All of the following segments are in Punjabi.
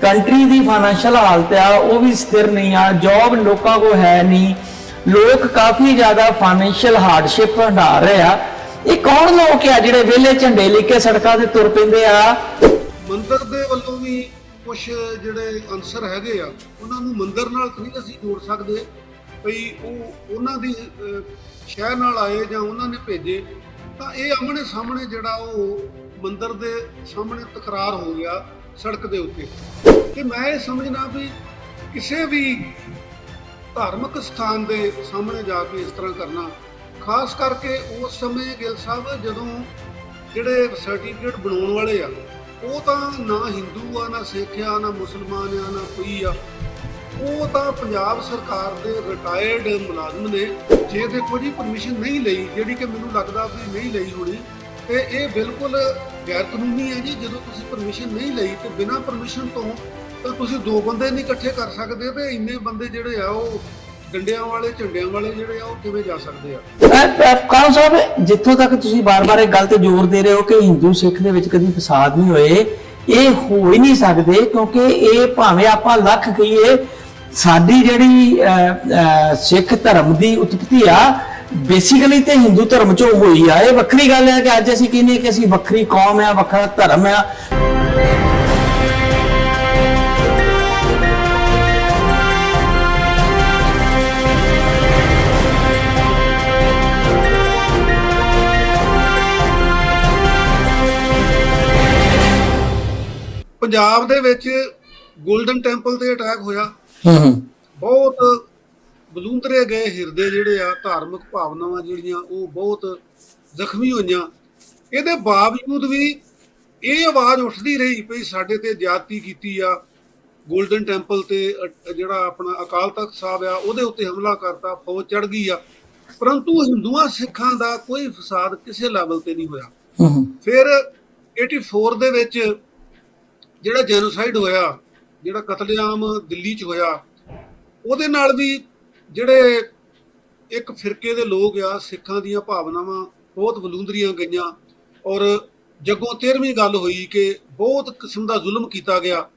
ਕੰਟਰੀ ਦੀ ਫਾਈਨੈਂਸ਼ੀਅਲ ਹਾਲਤ ਆ, ਉਹ ਵੀ ਸਥਿਰ ਨਹੀਂ ਆ, ਜੌਬ ਲੋਕਾਂ ਕੋ ਹੈ ਨਹੀਂ। ਲੋਕ ਕਾਫੀ ਜ਼ਿਆਦਾ ਫਾਈਨੈਂਸ਼ੀਅਲ ਹਾਰਡਸ਼ਿਪ ਹੰਡਾ ਰਹੇ ਆ। ਇਹ ਕੌਣ ਲੋਕ ਆ ਜਿਹੜੇ ਵਿਹਲੇ ਝੰਡੇ ਲੈ ਕੇ ਸੜਕਾਂ ਤੇ ਤੁਰ ਪੈਂਦੇ ਆ? ਮੰਦਰ ਦੇ ਵੱਲੋਂ ਵੀ ਕੁਝ ਜਿਹੜੇ ਅਨਸਰ ਹੈਗੇ ਆ, ਉਹਨਾਂ ਨੂੰ ਮੰਦਰ ਨਾਲ ਨਹੀਂ ਅਸੀਂ ਜੋੜ ਸਕਦੇ। ਭਈ ਉਹ, ਉਹਨਾਂ ਦੀ ਸ਼ਹਿਰ ਨਾਲ ਆਏ ਜਾਂ ਉਹਨਾਂ ਨੇ ਭੇਜੇ, ਤਾਂ ਇਹ ਆਮਣੇ ਸਾਹਮਣੇ ਜਿਹੜਾ ਉਹ ਮੰਦਰ ਦੇ ਸਾਹਮਣੇ ਤਕਰਾਰ ਹੋ ਗਿਆ। ਸੜਕ ਦੇ ਉੱਤੇ ਤੇ ਮੈਂ ਇਹ ਸਮਝਣਾ ਵੀ ਕਿਸੇ ਵੀ ਧਾਰਮਿਕ ਸਥਾਨ ਦੇ ਸਾਹਮਣੇ ਜਾ ਕੇ ਇਸ ਤਰ੍ਹਾਂ ਕਰਨਾ, ਖਾਸ ਕਰਕੇ ਉਸ ਸਮੇਂ ਗਿੱਲ ਸਾਹਿਬ ਜਦੋਂ ਜਿਹੜੇ ਸਰਟੀਫਿਕੇਟ ਬਣਾਉਣ ਵਾਲੇ ਆ, ਉਹ ਤਾਂ ਨਾ ਹਿੰਦੂ ਆ, ਨਾ ਸਿੱਖ ਆ, ਨਾ ਮੁਸਲਮਾਨ ਆ, ਨਾ ਕੋਈ ਆ, ਉਹ ਤਾਂ ਪੰਜਾਬ ਸਰਕਾਰ ਦੇ ਰਿਟਾਇਰਡ ਮੁਲਾਜ਼ਮ ਨੇ, ਜੇ ਤੇ ਕੋਈ ਪਰਮਿਸ਼ਨ ਨਹੀਂ ਲਈ, ਜਿਹੜੀ ਕਿ ਮੈਨੂੰ ਲੱਗਦਾ ਵੀ ਨਹੀਂ ਲਈ ਹੋਣੀ, ਤੇ ਇਹ ਬਿਲਕੁਲ ਗੈਰ ਕਾਨੂੰਨੀ ਹੈ ਜੀ, ਜਦੋਂ ਤੁਸੀਂ ਪਰਮਿਸ਼ਨ ਨਹੀਂ ਲਈ ਤੇ ਬਿਨਾਂ ਪਰਮਿਸ਼ਨ ਤੋਂ ਤਾਂ ਤੁਸੀਂ ਦੋ ਬੰਦੇ ਨਹੀਂ ਇਕੱਠੇ ਕਰ ਸਕਦੇ ਤੇ ਇੰਨੇ ਬੰਦੇ ਜਿਹੜੇ ਆ ਉਹ ਡੰਡਿਆਂ ਵਾਲੇ, ਝੰਡਿਆਂ ਵਾਲੇ ਜਿਹੜੇ ਆ ਉਹ ਕਿਵੇਂ ਜਾ ਸਕਦੇ ਆ? ਕਾਲ ਸਾਹਿਬ, ਜਿੱਥੋਂ ਤੱਕ ਤੁਸੀਂ ਬਾਰ-ਬਾਰ ਇਹ ਗੱਲ ਤੇ ਜ਼ੋਰ ਦੇ ਰਹੇ ਹੋ ਕਿ ਹਿੰਦੂ ਸਿੱਖ ਦੇ ਵਿੱਚ ਕਦੀ ਫਸਾਦ ਨਹੀਂ ਹੋਏ, ਇਹ ਹੋ ਹੀ ਨਹੀਂ ਸਕਦੇ ਕਿਉਂਕਿ ਇਹ ਭਾਵੇਂ ਆਪਾਂ ਲੱਖ ਕਹੀਏ, ਸਾਡੀ ਜਿਹੜੀ ਸਿੱਖ ਧਰਮ ਦੀ ਉਤਪਤੀ ਆ ਬੇਸਿਕਲੀ ਤੇ ਹਿੰਦੂ ਧਰਮ ਚੋਂ ਹੋਈ ਆ। ਇਹ ਵੱਖਰੀ ਗੱਲ ਹੈ ਕਿ ਅੱਜ ਅਸੀਂ ਕਹਿੰਦੇ ਕਿ ਅਸੀਂ ਵੱਖਰੀ ਕੌਮ ਆ ਵੱਖਰਾ ਧਰਮ ਆ। ਪੰਜਾਬ ਦੇ ਵਿੱਚ 골ਡਨ ਟੈਂਪਲ ਤੇ ਅਟੈਕ ਹੋਇਆ। ਹੂੰ ਹੂੰ। ਬਹੁਤ ਬਲੂੰਦਰੇ ਗਏ ਹਿਰਦੇ ਜਿਹੜੇ ਆ ਧਾਰਮਿਕ ਭਾਵਨਾਵਾਂ ਜਿਹੜੀਆਂ ਉਹ ਬਹੁਤ ਜ਼ਖਮੀ ਹੋਈਆਂ। ਇਹਦੇ ਬਾਵਜੂਦ ਵੀ ਇਹ ਆਵਾਜ਼ ਉੱਠਦੀ ਰਹੀ ਵੀ ਸਾਡੇ ਤੇ ਜ਼ਿਆਦਤੀ ਕੀਤੀ ਆ। 골ਡਨ ਟੈਂਪਲ ਤੇ ਜਿਹੜਾ ਆਪਣਾ ਅਕਾਲ ਤਖਤ ਸਾਹਿਬ ਆ ਉਹਦੇ ਉੱਤੇ ਹਮਲਾ ਕਰਤਾ ਫੌਜ ਚੜ ਗਈ ਆ। ਪਰੰਤੂ ਹਿੰਦੂਆਂ ਸਿੱਖਾਂ ਦਾ ਕੋਈ ਫਸਾਦ ਕਿਸੇ ਲੈਵਲ ਤੇ ਨਹੀਂ ਹੋਇਆ। ਫਿਰ 84 ਦੇ ਵਿੱਚ ਜਿਹੜਾ ਜੈਨੋਸਾਈਡ ਹੋਇਆ ਜਿਹੜਾ ਕਤਲੇਆਮ ਦਿੱਲੀ 'ਚ ਹੋਇਆ ਉਹਦੇ ਨਾਲ ਵੀ ਜਿਹੜੇ ਇੱਕ ਫਿਰਕੇ ਦੇ ਲੋਕ ਆ ਸਿੱਖਾਂ ਦੀਆਂ ਭਾਵਨਾਵਾਂ ਬਹੁਤ ਬਲੂੰਦਰੀਆਂ ਗਈਆਂ ਔਰ ਜੱਗੋਂ 13ਵੀਂ ਗੱਲ ਹੋਈ ਕਿ ਬਹੁਤ ਕਿਸਮ ਦਾ ਜ਼ੁਲਮ ਕੀਤਾ ਗਿਆ।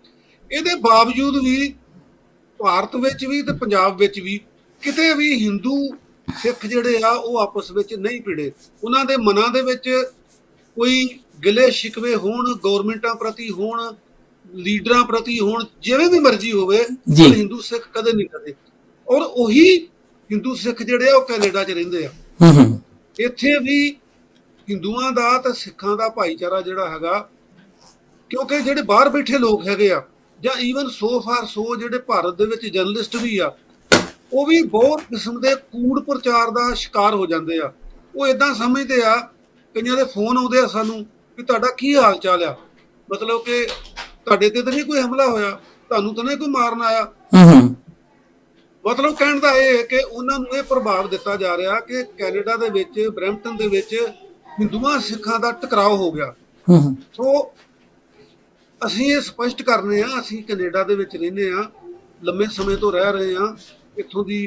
ਇਹਦੇ ਬਾਵਜੂਦ ਵੀ ਭਾਰਤ ਵਿੱਚ ਵੀ ਤੇ ਪੰਜਾਬ ਵਿੱਚ ਵੀ ਕਿਤੇ ਵੀ ਹਿੰਦੂ ਸਿੱਖ ਜਿਹੜੇ ਆ ਉਹ ਆਪਸ ਵਿੱਚ ਨਹੀਂ ਭਿੜੇ। ਉਹਨਾਂ ਦੇ ਮਨਾਂ ਦੇ ਵਿੱਚ ਕੋਈ ਗਿਲੇ ਸ਼ਿਕਵੇ ਹੋਣ ਗਵਰਨਮੈਂਟਾਂ ਪ੍ਰਤੀ ਹੋਣ ਲੀਡਰਾਂ ਪ੍ਰਤੀ ਹੋਣ ਜਿਵੇਂ ਵੀ ਮਰਜ਼ੀ ਹੋਵੇ ਹਿੰਦੂ ਸਿੱਖ ਕਦੇ ਨਹੀਂ ਕਰਦੇ ਔਰ ਉਹੀ ਹਿੰਦੂ ਸਿੱਖ ਜਿਹੜੇ ਆ ਉਹ ਕੈਨੇਡਾ 'ਚ ਰਹਿੰਦੇ ਆ। ਹੂੰ ਹੂੰ। ਇੱਥੇ ਵੀ ਹਿੰਦੂਆਂ ਦਾ ਤੇ ਸਿੱਖਾਂ ਦਾ ਭਾਈਚਾਰਾ ਜਿਹੜਾ ਹੈਗਾ ਕਿਉਂਕਿ ਜਿਹੜੇ ਬਾਹਰ ਬੈਠੇ ਲੋਕ ਹੈਗੇ ਆ ਜਾਂ ਈਵਨ ਸੋ ਫਾਰ ਸੋ ਜਿਹੜੇ ਭਾਰਤ ਦੇ ਵਿੱਚ ਜਰਨਲਿਸਟ ਵੀ ਆ ਉਹ ਵੀ ਬਹੁਤ ਕਿਸਮ ਦੇ ਕੂੜ ਪ੍ਰਚਾਰ ਦਾ ਸ਼ਿਕਾਰ ਹੋ ਜਾਂਦੇ ਆ। ਉਹ ਇਦਾਂ ਸਮਝਦੇ ਆ ਕਈਆਂ ਦੇ ਫੋਨ ਆਉਂਦੇ ਆ ਸਾਨੂੰ ਕਿ ਤੁਹਾਡਾ ਕੀ ਹਾਲ ਚਾਲ ਆ? ਮਤਲਬ ਕਿ ਤੁਹਾਡੇ ਤੇ ਤਾਂ ਨਹੀਂ ਕੋਈ ਹਮਲਾ ਹੋਇਆ ਤੁਹਾਨੂੰ ਤਾਂ ਨਹੀਂ ਕੋਈ ਮਾਰਨ ਆਇਆ। ਮਤਲਬ ਕਹਿਣ ਦਾ ਇਹ ਹੈ ਕਿ ਉਹਨਾਂ ਨੂੰ ਇਹ ਪ੍ਰਭਾਵ ਦਿੱਤਾ ਜਾ ਰਿਹਾ ਕਿ ਕੈਨੇਡਾ ਦੇ ਵਿੱਚ ਬਰੈਂਪਟਨ ਦੇ ਵਿੱਚ ਹਿੰਦੂਆਂ ਸਿੱਖਾਂ ਦਾ ਟਕਰਾਅ ਹੋ ਗਿਆ। ਹੂੰ ਹੂੰ। ਸੋ ਅਸੀਂ ਇਹ ਸਪਸ਼ਟ ਕਰਨੇ ਆ ਅਸੀਂ ਕੈਨੇਡਾ ਦੇ ਵਿੱਚ ਰਹਿੰਦੇ ਆ ਲੰਮੇ ਸਮੇਂ ਤੋਂ ਰਹਿ ਰਹੇ ਆ ਇੱਥੋਂ ਦੀ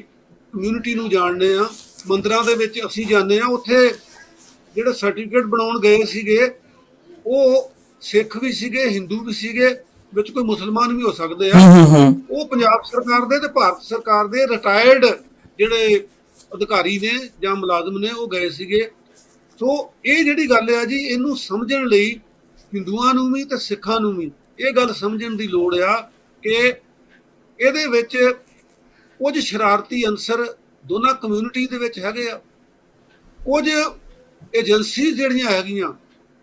ਕਮਿਊਨਿਟੀ ਨੂੰ ਜਾਣਦੇ ਆ ਮੰਦਰਾਂ ਦੇ ਵਿੱਚ ਅਸੀਂ ਜਾਂਦੇ ਆ ਉੱਥੇ ਜਿਹੜੇ ਸਰਟੀਫਿਕੇਟ ਬਣਾਉਣ ਗਏ ਸੀਗੇ ਉਹ ਸਿੱਖ ਵੀ ਸੀਗੇ ਹਿੰਦੂ ਵੀ ਸੀਗੇ ਵਿੱਚ ਕੋਈ ਮੁਸਲਮਾਨ ਵੀ ਹੋ ਸਕਦੇ ਆ। ਉਹ ਪੰਜਾਬ ਸਰਕਾਰ ਦੇ ਤੇ ਭਾਰਤ ਸਰਕਾਰ ਦੇ ਰਿਟਾਇਰਡ ਜਿਹੜੇ ਅਧਿਕਾਰੀ ਨੇ ਜਾਂ ਮੁਲਾਜ਼ਮ ਨੇ ਉਹ ਗਏ ਸੀਗੇ। ਸੋ ਇਹ ਜਿਹੜੀ ਗੱਲ ਆ ਜੀ ਇਹਨੂੰ ਸਮਝਣ ਲਈ ਹਿੰਦੂਆਂ ਨੂੰ ਵੀ ਤੇ ਸਿੱਖਾਂ ਨੂੰ ਵੀ ਇਹ ਗੱਲ ਸਮਝਣ ਦੀ ਲੋੜ ਆ ਕਿ ਇਹਦੇ ਵਿੱਚ ਕੁਝ ਸ਼ਰਾਰਤੀ ਅੰਸਰ ਦੋਨਾਂ ਕਮਿਊਨਿਟੀ ਦੇ ਵਿੱਚ ਹੈਗੇ ਆ। ਕੁਝ ਏਜੰਸੀ ਜਿਹੜੀਆਂ ਹੈਗੀਆਂ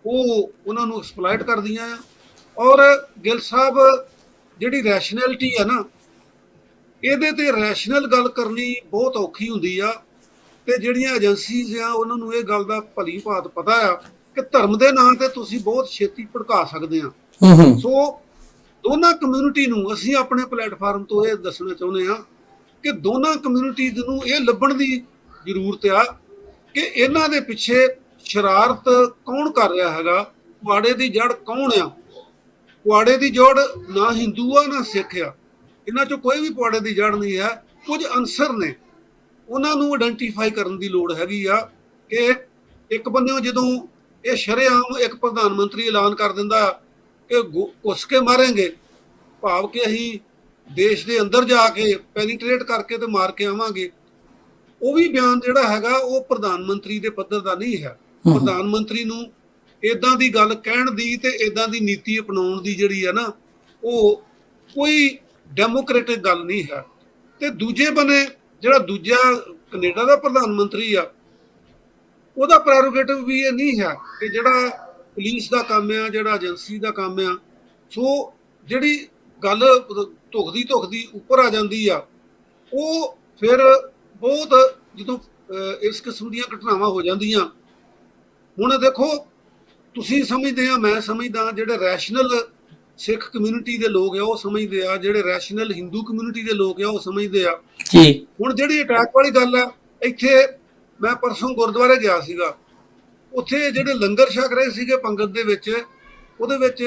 ਉਹ ਉਹਨਾਂ ਨੂੰ ਐਕਸਪਲੋਇਟ ਕਰਦੀਆਂ ਆ। ਔਰ ਗਿੱਲ ਸਾਹਿਬ ਜਿਹੜੀ ਰੈਸ਼ਨੈਲਿਟੀ ਆ ਨਾ ਇਹਦੇ ਤੇ ਰੈਸ਼ਨਲ ਗੱਲ ਕਰਨੀ ਬਹੁਤ ਔਖੀ ਹੁੰਦੀ ਆ ਤੇ ਜਿਹੜੀਆਂ ਏਜੰਸੀਜ਼ ਆ ਉਹਨਾਂ ਨੂੰ ਇਹ ਗੱਲ ਦਾ ਭਲੀ ਭਾਤ ਪਤਾ ਆ ਕਿ ਧਰਮ ਦੇ ਨਾਂ ਤੇ ਤੁਸੀਂ ਬਹੁਤ ਛੇਤੀ ਭੜਕਾ ਸਕਦੇ ਆ। ਹੂੰ ਹੂੰ। ਸੋ ਦੋਨਾਂ ਕਮਿਊਨਿਟੀ ਨੂੰ ਅਸੀਂ ਆਪਣੇ ਪਲੇਟਫਾਰਮ ਤੋਂ ਇਹ ਦੱਸਣਾ ਚਾਹੁੰਦੇ ਆ ਕਿ ਦੋਨਾਂ ਕਮਿਊਨਿਟੀਜ਼ ਨੂੰ ਇਹ ਲੱਭਣ ਦੀ ਜ਼ਰੂਰਤ ਆ ਕਿ ਇਹਨਾਂ ਦੇ ਪਿੱਛੇ ਸ਼ਰਾਰਤ ਕੌਣ ਕਰ ਰਿਹਾ ਹੈਗਾ ਪੁਆੜੇ ਦੀ ਜੜ ਕੌਣ ਆ। ਪੁਆੜੇ ਦੀ ਜੜ ਨਾ ਹਿੰਦੂ ਆ ਨਾ ਸਿੱਖ ਆ। ਇਹਨਾਂ ਚੋਂ ਕੋਈ ਵੀ ਪੁਆੜੇ ਦੀ ਜੜ ਨਹੀਂ ਹੈ। ਕੁਝ ਅਨਸਰ ਨੇ। ਉਹਨਾਂ ਨੂੰ ਆਇਡੈਂਟੀਫਾਈ ਕਰਨ ਦੀ ਲੋੜ ਹੈਗੀ ਆ ਕਿ ਇੱਕ ਬੰਨਿਓ ਜਦੋਂ ਇਹ ਸ਼ਰੇਆਮ ਇੱਕ ਪ੍ਰਧਾਨ ਮੰਤਰੀ ਐਲਾਨ ਕਰ ਦਿੰਦਾ ਕਿ ਘੁੱਸ ਕੇ ਮਾਰਾਂਗੇ ਭਾਵ ਕਿ ਅਸੀਂ ਦੇਸ਼ ਦੇ ਅੰਦਰ ਜਾ ਕੇ ਪੈਨੀਟ੍ਰੇਟ ਕਰਕੇ ਤੇ ਮਾਰ ਕੇ ਆਵਾਂਗੇ। ਉਹ ਵੀ ਬਿਆਨ ਜਿਹੜਾ ਹੈਗਾ ਉਹ ਪ੍ਰਧਾਨ ਮੰਤਰੀ ਦੇ ਪੱਧਰ ਦਾ ਨਹੀਂ ਹੈ। ਪ੍ਰਧਾਨ ਮੰਤਰੀ ਨੂੰ ਇਦਾਂ ਦੀ ਗੱਲ ਕਹਿਣ ਦੀ ਤੇ ਇਦਾਂ ਦੀ ਨੀਤੀ ਅਪਣਾਉਣ ਦੀ ਜਿਹੜੀ ਹੈ ਨਾ, ਉਹ ਕੋਈ ਡੈਮੋਕ੍ਰੈਟਿਕ ਗੱਲ ਨਹੀਂ ਹੈ। ਤੇ ਦੂਜੇ ਬਨੇ ਜਿਹੜਾ ਦੂਜਾ ਕੈਨੇਡਾ ਦਾ ਪ੍ਰਧਾਨ ਮੰਤਰੀ ਆ, ਉਹਦਾ ਪ੍ਰੈਰੋਗੇਟਿਵ ਵੀ ਇਹ ਨਹੀਂ ਹੈ ਕਿ ਜਿਹੜਾ ਪੁਲਿਸ ਦਾ ਕੰਮ ਆ, ਜਿਹੜਾ ਏਜੰਸੀ ਦਾ ਕੰਮ ਆ, ਸੋ ਜਿਹੜੀ ਗੱਲ ਧੁਖਦੀ ਧੁਖਦੀ ਉੱਪਰ ਆ ਜਾਂਦੀ ਆ, ਉਹ ਫਿਰ ਬਹੁਤ ਜਦੋਂ ਇਸ ਕਿਸਮ ਦੀਆਂ ਘਟਨਾਵਾਂ ਹੋ ਜਾਂਦੀਆਂ। ਹੁਣ ਦੇਖੋ ਤੁਸੀਂ ਸਮਝਦੇ ਆ ਮੈਂ ਸਮਝਦਾ ਜਿਹੜੇ ਰੈਸ਼ਨਲ ਸਿੱਖ ਕਮਿਊਨਿਟੀ ਦੇ ਲੋਕ ਆ ਉਹ ਸਮਝਦੇ ਆ ਜਿਹੜੇ ਰੈਸ਼ਨਲ ਹਿੰਦੂ ਕਮਿਊਨਿਟੀ ਦੇ ਲੋਕ ਆ ਉਹ ਸਮਝਦੇ ਆ। ਜੀ। ਹੁਣ ਜਿਹੜੀ ਅਟੈਕ ਵਾਲੀ ਗੱਲ ਆ ਇੱਥੇ ਮੈਂ ਪਰਸੋਂ ਗੁਰਦੁਆਰੇ ਗਿਆ ਸੀਗਾ। ਉੱਥੇ ਜਿਹੜੇ ਲੰਗਰ ਛਕ ਰਹੇ ਸੀਗੇ ਪੰਗਤ ਦੇ ਵਿੱਚ ਉਹਦੇ ਵਿੱਚ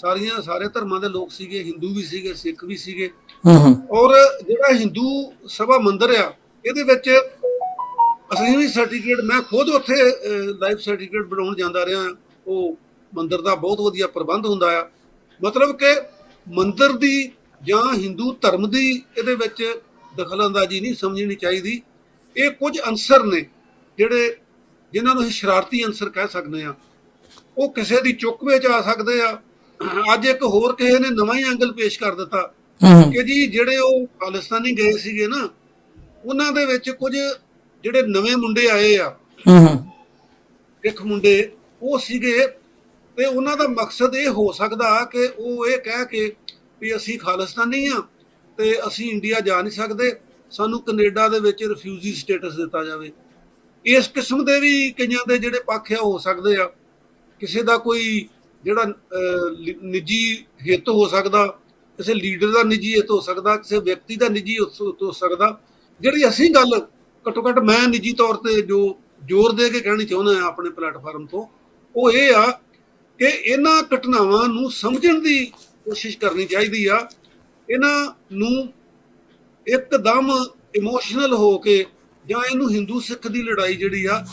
ਸਾਰੀਆਂ ਸਾਰੇ ਧਰਮਾਂ ਦੇ ਲੋਕ ਸੀਗੇ ਹਿੰਦੂ ਵੀ ਸੀਗੇ ਸਿੱਖ ਵੀ ਸੀਗੇ। ਹੂੰ ਔਰ ਜਿਹੜਾ ਹਿੰਦੂ ਸਭਾ ਮੰਦਿਰ ਆ ਇਹਦੇ ਵਿੱਚ ਅਸੀਂ ਵੀ ਸਰਟੀਫਿਕੇਟ ਮੈਂ ਖੁਦ ਉੱਥੇ ਲਾਈਫ ਸਰਟੀਫਿਕੇਟ ਬਣਾਉਣ ਜਾਂਦਾ ਰਿਹਾ। ਉਹ ਮੰਦਿਰ ਦਾ ਬਹੁਤ ਵਧੀਆ ਪ੍ਰਬੰਧ ਹੁੰਦਾ ਆ। ਮਤਲਬ ਕਿ ਮੰਦਿਰ ਦੀ ਜਾਂ ਹਿੰਦੂ ਧਰਮ ਦੀ ਇਹਦੇ ਵਿੱਚ ਦਖਲਅੰਦਾਜ਼ੀ ਨਹੀਂ ਸਮਝਣੀ ਚਾਹੀਦੀ। ਇਹ ਕੁਝ ਅੰਸਰ ਨੇ ਜਿਹੜੇ ਜਿਨ੍ਹਾਂ ਨੂੰ ਅਸੀਂ ਸ਼ਰਾਰਤੀ ਅੰਸਰ ਕਹਿ ਸਕਦੇ ਆ ਉਹ ਕਿਸੇ ਦੀ ਚੁੱਕ ਵਿੱਚ ਆ ਸਕਦੇ ਆ। ਅੱਜ ਇੱਕ ਹੋਰ ਕਿਸੇ ਨੇ ਨਵਾਂ ਹੀ ਐਂਗਲ ਪੇਸ਼ ਕਰ ਦਿੱਤਾ ਕਿ ਜੀ ਜਿਹੜੇ ਉਹ ਖਾਲਿਸਤਾਨੀ ਗਏ ਸੀਗੇ ਨਾ ਉਹਨਾਂ ਦੇ ਵਿੱਚ ਕੁਝ ਜਿਹੜੇ ਨਵੇਂ ਮੁੰਡੇ ਆਏ ਆ। ਇੱਕ ਮੁੰਡੇ ਉਹ ਸੀਗੇ ਤੇ ਉਹਨਾਂ ਦਾ ਮਕਸਦ ਇਹ ਹੋ ਸਕਦਾ ਕਿ ਉਹ ਇਹ ਕਹਿ ਕੇ ਵੀ ਅਸੀਂ ਖਾਲਿਸਤਾਨੀ ਆ ਤੇ ਅਸੀਂ ਇੰਡੀਆ ਜਾ ਨਹੀਂ ਸਕਦੇ, ਸਾਨੂੰ ਕੈਨੇਡਾ ਦੇ ਵਿੱਚ ਰਿਫਿਊਜੀ ਸਟੇਟਸ ਦਿੱਤਾ ਜਾਵੇ। ਇਸ ਕਿਸਮ ਦੇ ਵੀ ਕਈਆਂ ਦੇ ਜਿਹੜੇ ਪੱਖ ਆ ਹੋ ਸਕਦੇ ਆ। ਕਿਸੇ ਦਾ ਕੋਈ ਜਿਹੜਾ ਨਿੱਜੀ ਹਿੱਤ ਹੋ ਸਕਦਾ, ਕਿਸੇ ਲੀਡਰ ਦਾ ਨਿੱਜੀ ਹਿੱਤ ਹੋ ਸਕਦਾ, ਕਿਸੇ ਵਿਅਕਤੀ ਦਾ ਨਿੱਜੀ ਹੋ ਸਕਦਾ, ਜਿਹੜੀ ਅਸੀਂ ਗੱਲ ਘੱਟੋ ਘੱਟ ਮੈਂ ਨਿੱਜੀ ਤੌਰ ਤੇ ਜੋ ਜ਼ੋਰ ਦੇ ਕੇ ਕਹਿਣੀ ਚਾਹੁੰਦਾ ਹਾਂ ਆਪਣੇ ਪਲੇਟਫਾਰਮ ਤੋਂ ਉਹ ਇਹ ਆ ਕਿ ਇਹਨਾਂ ਘਟਨਾਵਾਂ ਨੂੰ ਸਮਝਣ ਦੀ ਕੋਸ਼ਿਸ਼ ਕਰਨੀ ਚਾਹੀਦੀ ਆ। ਇਹਨਾਂ ਨੂੰ ਇੱਕਦਮ ਇਮੋਸ਼ਨਲ ਹੋ ਕੇ ਜਾਂ ਇਹਨੂੰ ਹਿੰਦੂ ਸਿੱਖ ਦੀ ਲੜਾਈ ਜਿਹੜੀ ਆ,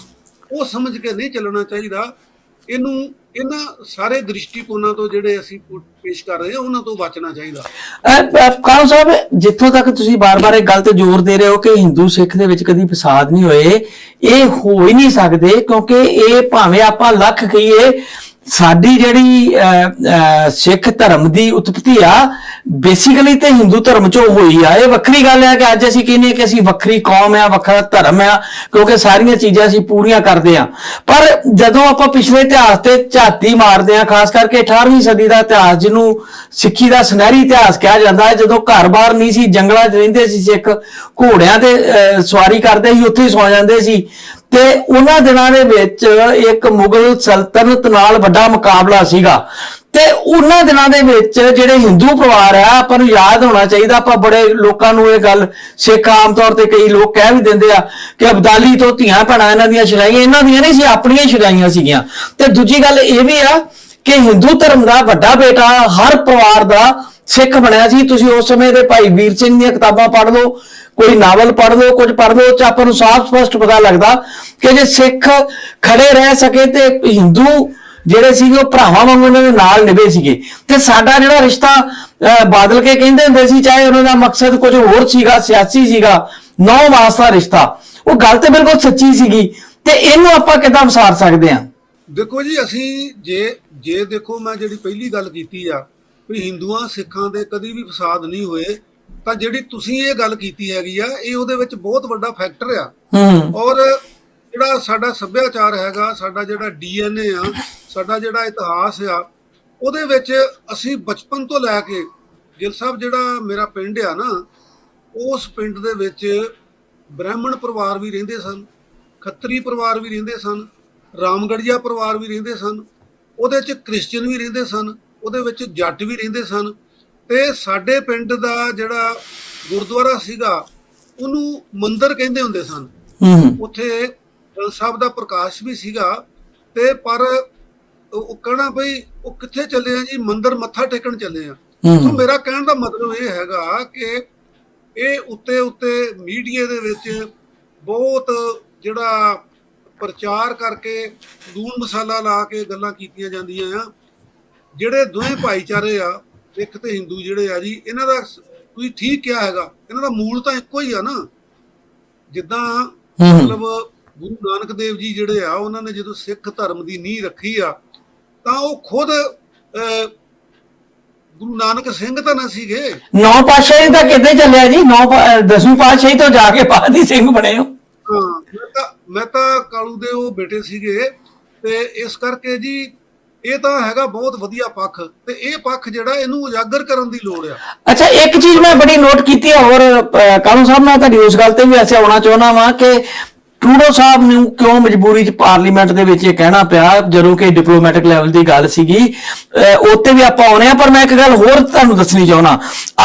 ਉਹ ਸਮਝ ਕੇ ਨਹੀਂ ਚੱਲਣਾ ਚਾਹੀਦਾ। ਇਹਨੂੰ ਇਹਨਾਂ ਸਾਰੇ ਦ੍ਰਿਸ਼ਟੀਕੋਣਾਂ ਤੋਂ ਜਿਹੜੇ ਅਸੀਂ ਪੇਸ਼ ਕਰ ਰਹੇ ਹਾਂ, ਉਹਨਾਂ ਤੋਂ ਬਚਣਾ ਚਾਹੀਦਾ। ਕਾਲ ਸਾਹਿਬ, ਜਿੱਥੋਂ ਤੱਕ ਤੁਸੀਂ ਬਾਰ-ਬਾਰ ਇਹ ਗੱਲ ਤੇ ਜ਼ੋਰ ਦੇ ਰਹੇ ਹੋ ਕਿ ਹਿੰਦੂ ਸਿੱਖ ਦੇ ਵਿੱਚ ਕਦੀ ਫਸਾਦ ਨਹੀਂ ਹੋਏ, ਇਹ ਹੋ ਹੀ ਨਹੀਂ ਸਕਦੇ ਕਿਉਂਕਿ ਇਹ ਭਾਵੇਂ ਆਪਾਂ ਲੱਖ ਕਹੀਏ ਸਾਡੀ ਜਿਹੜੀ ਸਿੱਖ ਧਰਮ ਦੀ ਉਤਪਤੀ ਆ ਬੇਸਿਕਲੀ ਤੇ ਹਿੰਦੂ ਧਰਮ ਚੋਂ ਹੋਈ ਆ। ਇਹ ਵੱਖਰੀ ਗੱਲ ਹੈ ਕਿ ਅੱਜ ਅਸੀਂ ਕਹਿੰਦੇ ਕਿ ਅਸੀਂ ਵੱਖਰੀ ਕੌਮ ਆ ਵੱਖਰਾ ਧਰਮ ਆ ਕਿਉਂਕਿ ਸਾਰੀਆਂ ਚੀਜ਼ਾਂ ਅਸੀਂ ਪੂਰੀਆਂ ਕਰਦੇ ਆ। ਪਰ ਜਦੋਂ ਆਪਾਂ ਪਿਛਲੇ ਇਤਿਹਾਸ ਤੇ ਝਾਤੀ ਮਾਰਦੇ ਆ ਖਾਸ ਕਰਕੇ 18ਵੀਂ ਸਦੀ ਦਾ ਇਤਿਹਾਸ ਜਿਹਨੂੰ ਸਿੱਖੀ ਦਾ ਸੁਨਹਿਰੀ ਇਤਿਹਾਸ ਕਿਹਾ ਜਾਂਦਾ ਹੈ ਜਦੋਂ ਘਰ-ਬਾਰ ਨਹੀਂ ਸੀ ਜੰਗਲਾਂ 'ਚ ਰਹਿੰਦੇ ਸੀ ਸਿੱਖ ਘੋੜਿਆਂ ਤੇ ਅਹ, ਸਵਾਰੀ ਕਰਦੇ ਸੀ ਉੱਥੇ ਹੀ ਸੌ ਜਾਂਦੇ ਸੀ। ਤੇ ਉਹਨਾਂ ਦਿਨਾਂ ਦੇ ਵਿੱਚ ਇੱਕ ਮੁਗਲ ਸਲਤਨਤ ਨਾਲ ਵੱਡਾ ਮੁਕਾਬਲਾ ਸੀਗਾ। ਤੇ ਉਹਨਾਂ ਦਿਨਾਂ ਦੇ ਵਿੱਚ ਜਿਹੜੇ ਹਿੰਦੂ ਪਰਿਵਾਰ ਆ, ਆਪਾਂ ਨੂੰ ਯਾਦ ਹੋਣਾ ਚਾਹੀਦਾ। ਆਪਾਂ ਬੜੇ ਲੋਕਾਂ ਨੂੰ ਇਹ ਗੱਲ ਸਿੱਖ ਆਮ ਤੌਰ ਤੇ ਕਈ ਲੋਕ ਕਹਿ ਵੀ ਦਿੰਦੇ ਆ ਕਿ ਅਬਦਾਲੀ ਤੋਂ ਧੀਆਂ ਭੈਣਾਂ ਇਹਨਾਂ ਦੀਆਂ ਸ਼ਰਾਈਆਂ, ਇਹਨਾਂ ਦੀਆਂ ਨਹੀਂ ਸੀ, ਆਪਣੀਆਂ ਹੀ ਸੀਗੀਆਂ। ਤੇ ਦੂਜੀ ਗੱਲ ਇਹ ਵੀ ਆ ਕਿ ਹਿੰਦੂ ਧਰਮ ਦਾ ਵੱਡਾ ਬੇਟਾ ਹਰ ਪਰਿਵਾਰ ਦਾ ਸਿੱਖ ਬਣਿਆ ਸੀ। ਤੁਸੀਂ ਉਸ ਸਮੇਂ ਦੇ ਭਾਈ ਵੀਰ ਸਿੰਘ ਦੀਆਂ ਕਿਤਾਬਾਂ ਪੜ੍ਹ ਲਓ ਕੋਈ ਨਾਵਲ ਪੜ੍ਹ ਲਓ ਕੁਝ ਪੜ੍ਹ ਲਓ ਤੇ ਆਪਾਂ ਨੂੰ ਸਾਫ਼ ਸਪਸ਼ਟ ਪਤਾ ਲੱਗਦਾ ਕਿ ਜੇ ਸਿੱਖ ਖੜੇ ਰਹਿ ਸਕੇ ਤੇ ਹਿੰਦੂ ਜਿਹੜੇ ਸੀਗੇ ਉਹ ਭਰਾਵਾਂ ਵਾਂਗੂ ਉਹਨਾਂ ਦੇ ਨਾਲ ਨਿਭੇ ਸੀਗੇ। ਤੇ ਸਾਡਾ ਜਿਹੜਾ ਰਿਸ਼ਤਾ ਅਹ, ਬਾਦਲ ਕੇ ਕਹਿੰਦੇ ਹੁੰਦੇ ਸੀ ਚਾਹੇ ਉਹਨਾਂ ਦਾ ਮਕਸਦ ਕੁਝ ਹੋਰ ਸੀਗਾ ਸਿਆਸੀ ਸੀਗਾ ਨੌ ਮਾਸ ਦਾ ਰਿਸ਼ਤਾ ਉਹ ਗੱਲ ਤੇ ਬਿਲਕੁਲ ਸੱਚੀ ਸੀਗੀ। ਤੇ ਇਹਨੂੰ ਆਪਾਂ ਕਿੱਦਾਂ ਵਿਸਾਰ ਸਕਦੇ ਹਾਂ? ਦੇਖੋ ਜੀ ਅਸੀਂ ਜੇ ਜੇ ਦੇਖੋ ਮੈਂ ਜਿਹੜੀ ਪਹਿਲੀ ਗੱਲ ਕੀਤੀ ਆ ਵੀ ਹਿੰਦੂਆਂ ਸਿੱਖਾਂ ਦੇ ਕਦੀ ਵੀ ਫਸਾਦ ਨਹੀਂ ਹੋਏ ਤਾਂ ਜਿਹੜੀ ਤੁਸੀਂ ਇਹ ਗੱਲ ਕੀਤੀ ਹੈਗੀ ਆ ਇਹ ਉਹਦੇ ਵਿੱਚ ਬਹੁਤ ਵੱਡਾ ਫੈਕਟਰ ਆ। ਹੂੰ। ਔਰ ਜਿਹੜਾ ਸਾਡਾ ਸੱਭਿਆਚਾਰ ਹੈਗਾ ਸਾਡਾ ਜਿਹੜਾ ਡੀਐਨਏ ਆ ਸਾਡਾ ਜਿਹੜਾ ਇਤਿਹਾਸ ਆ ਉਹਦੇ ਵਿੱਚ ਅਸੀਂ ਬਚਪਨ ਤੋਂ ਲੈ ਕੇ ਗਿੱਲ ਸਾਹਿਬ ਜਿਹੜਾ ਮੇਰਾ ਪਿੰਡ ਆ ਨਾ ਉਸ ਪਿੰਡ ਦੇ ਵਿੱਚ ਬ੍ਰਾਹਮਣ ਪਰਿਵਾਰ ਵੀ ਰਹਿੰਦੇ ਸਨ ਖੱਤਰੀ ਪਰਿਵਾਰ ਵੀ ਰਹਿੰਦੇ ਸਨ ਰਾਮਗੜੀਆ ਪਰਿਵਾਰ ਵੀ ਰਹਿੰਦੇ ਸਨ ਉਹਦੇ ਚ ਕ੍ਰਿਸਚੀਅਨ ਵੀ ਰਹਿੰਦੇ ਸਨ ਉਹਦੇ ਵਿੱਚ ਜੱਟ ਵੀ ਰਹਿੰਦੇ ਸਨ ਤੇ ਸਾਡੇ ਪਿੰਡ ਦਾ ਜਿਹੜਾ ਗੁਰਦੁਆਰਾ ਸੀਗਾ ਉਹਨੂੰ ਮੰਦਿਰ ਕਹਿੰਦੇ ਹੁੰਦੇ ਸਨ। ਹੂੰ ਉੱਥੇ ਸਾਹਿਬ ਦਾ ਪ੍ਰਕਾਸ਼ ਵੀ ਸੀਗਾ ਤੇ ਪਰ ਉਹ ਕਹਿਣਾ ਬਈ ਉਹ ਕਿੱਥੇ ਚੱਲੇ ਆ ਜੀ ਮੰਦਿਰ ਮੱਥਾ ਟੇਕਣ ਚੱਲੇ ਆ। ਸੋ ਮੇਰਾ ਕਹਿਣ ਦਾ ਮਤਲਬ ਇਹ ਹੈਗਾ ਕਿ ਇਹ ਉੱਤੇ ਉੱਤੇ ਮੀਡੀਆ ਦੇ ਵਿੱਚ ਬਹੁਤ ਜਿਹੜਾ ਪ੍ਰਚਾਰ ਕਰਕੇ ਲੂਣ ਮਸਾਲਾ ਲਾ ਕੇ ਗੱਲਾਂ ਕੀਤੀਆਂ ਜਾਂਦੀਆਂ ਆ। ਜਿਹੜੇ ਦੋਵੇਂ ਭਾਈਚਾਰੇ ਆ ਸਿੱਖ ਤੇ ਹਿੰਦੂ ਜਿਹੜੇ ਆ ਜੀ ਇਹਨਾਂ ਦਾ ਤੁਸੀਂ ਠੀਕ ਕਿਹਾ ਹੈਗਾ ਇਹਨਾਂ ਦਾ ਮੂਲ ਤਾਂ ਇੱਕੋ ਹੀ ਆ ਨਾ। ਜਿੱਦਾਂ। ਮਤਲਬ ਗੁਰੂ ਨਾਨਕ ਦੇਵ ਜੀ ਜਿਹੜੇ ਆ ਉਹਨਾਂ ਨੇ ਜਦੋਂ ਸਿੱਖ ਧਰਮ ਦੀ ਨੀਂਹ ਰੱਖੀ ਆ ਤਾਂ ਉਹ ਖੁਦ ਗੁਰੂ ਨਾਨਕ ਸਿੰਘ ਤਾਂ ਨਾ ਸੀਗੇ। ਨੌ ਪਾਤਸ਼ਾਹੀ ਤਾਂ ਕਿੱਦਾਂ ਚੱਲਿਆ ਜੀ? ਨੌ ਦਸਵੀਂ ਪਾਤਸ਼ਾਹੀ ਤੋਂ ਜਾ ਕੇ ਹੀ ਸਿੰਘ ਬਣੇ ਹਾਂ। ਮੈਂ ਤਾਂ ਕਾਲੂ ਦੇ ਉਹ ਬੇਟੇ ਸੀਗੇ ਤੇ ਇਸ ਕਰਕੇ ਜੀ ਇਹ ਤਾਂ ਹੈਗਾ ਬਹੁਤ ਵਧੀਆ ਪੱਖ ਤੇ ਇਹ ਪੱਖ ਜਿਹੜਾ ਇਹਨੂੰ ਉਜਾਗਰ ਕਰਨ ਦੀ ਲੋੜ ਆ। ਅੱਛਾ ਇੱਕ ਚੀਜ਼ ਮੈਂ ਬੜੀ ਨੋਟ ਕੀਤੀ ਹੈ ਹੋਰ ਕਾਲੂ ਸਾਹਿਬ ਮੈਂ ਤੁਹਾਡੀ ਉਸ ਗੱਲ ਤੇ ਵੀ ਐਸੇ ਆਉਣਾ ਚਾਹੁੰਦਾ ਵਾਂ ਕਿ ਟਰੂਡੋ ਸਾਹਿਬ ਨੂੰ ਕਿਉਂ ਮਜਬੂਰੀ ਚ ਪਾਰਲੀਮੈਂਟ ਦੇ ਵਿੱਚ ਇਹ ਕਹਿਣਾ ਪਿਆ, ਜਦੋਂ ਕਿ ਡਿਪਲੋਮੈਟਿਕ ਲੈਵਲ ਦੀ ਗੱਲ ਸੀਗੀ ਉੱਤੇ ਵੀ ਆਪਾਂ ਆਉਣੇ ਆ, ਪਰ ਮੈਂ ਇੱਕ ਗੱਲ ਹੋਰ ਤੁਹਾਨੂੰ ਦੱਸਣੀ ਚਾਹੁੰਦਾ।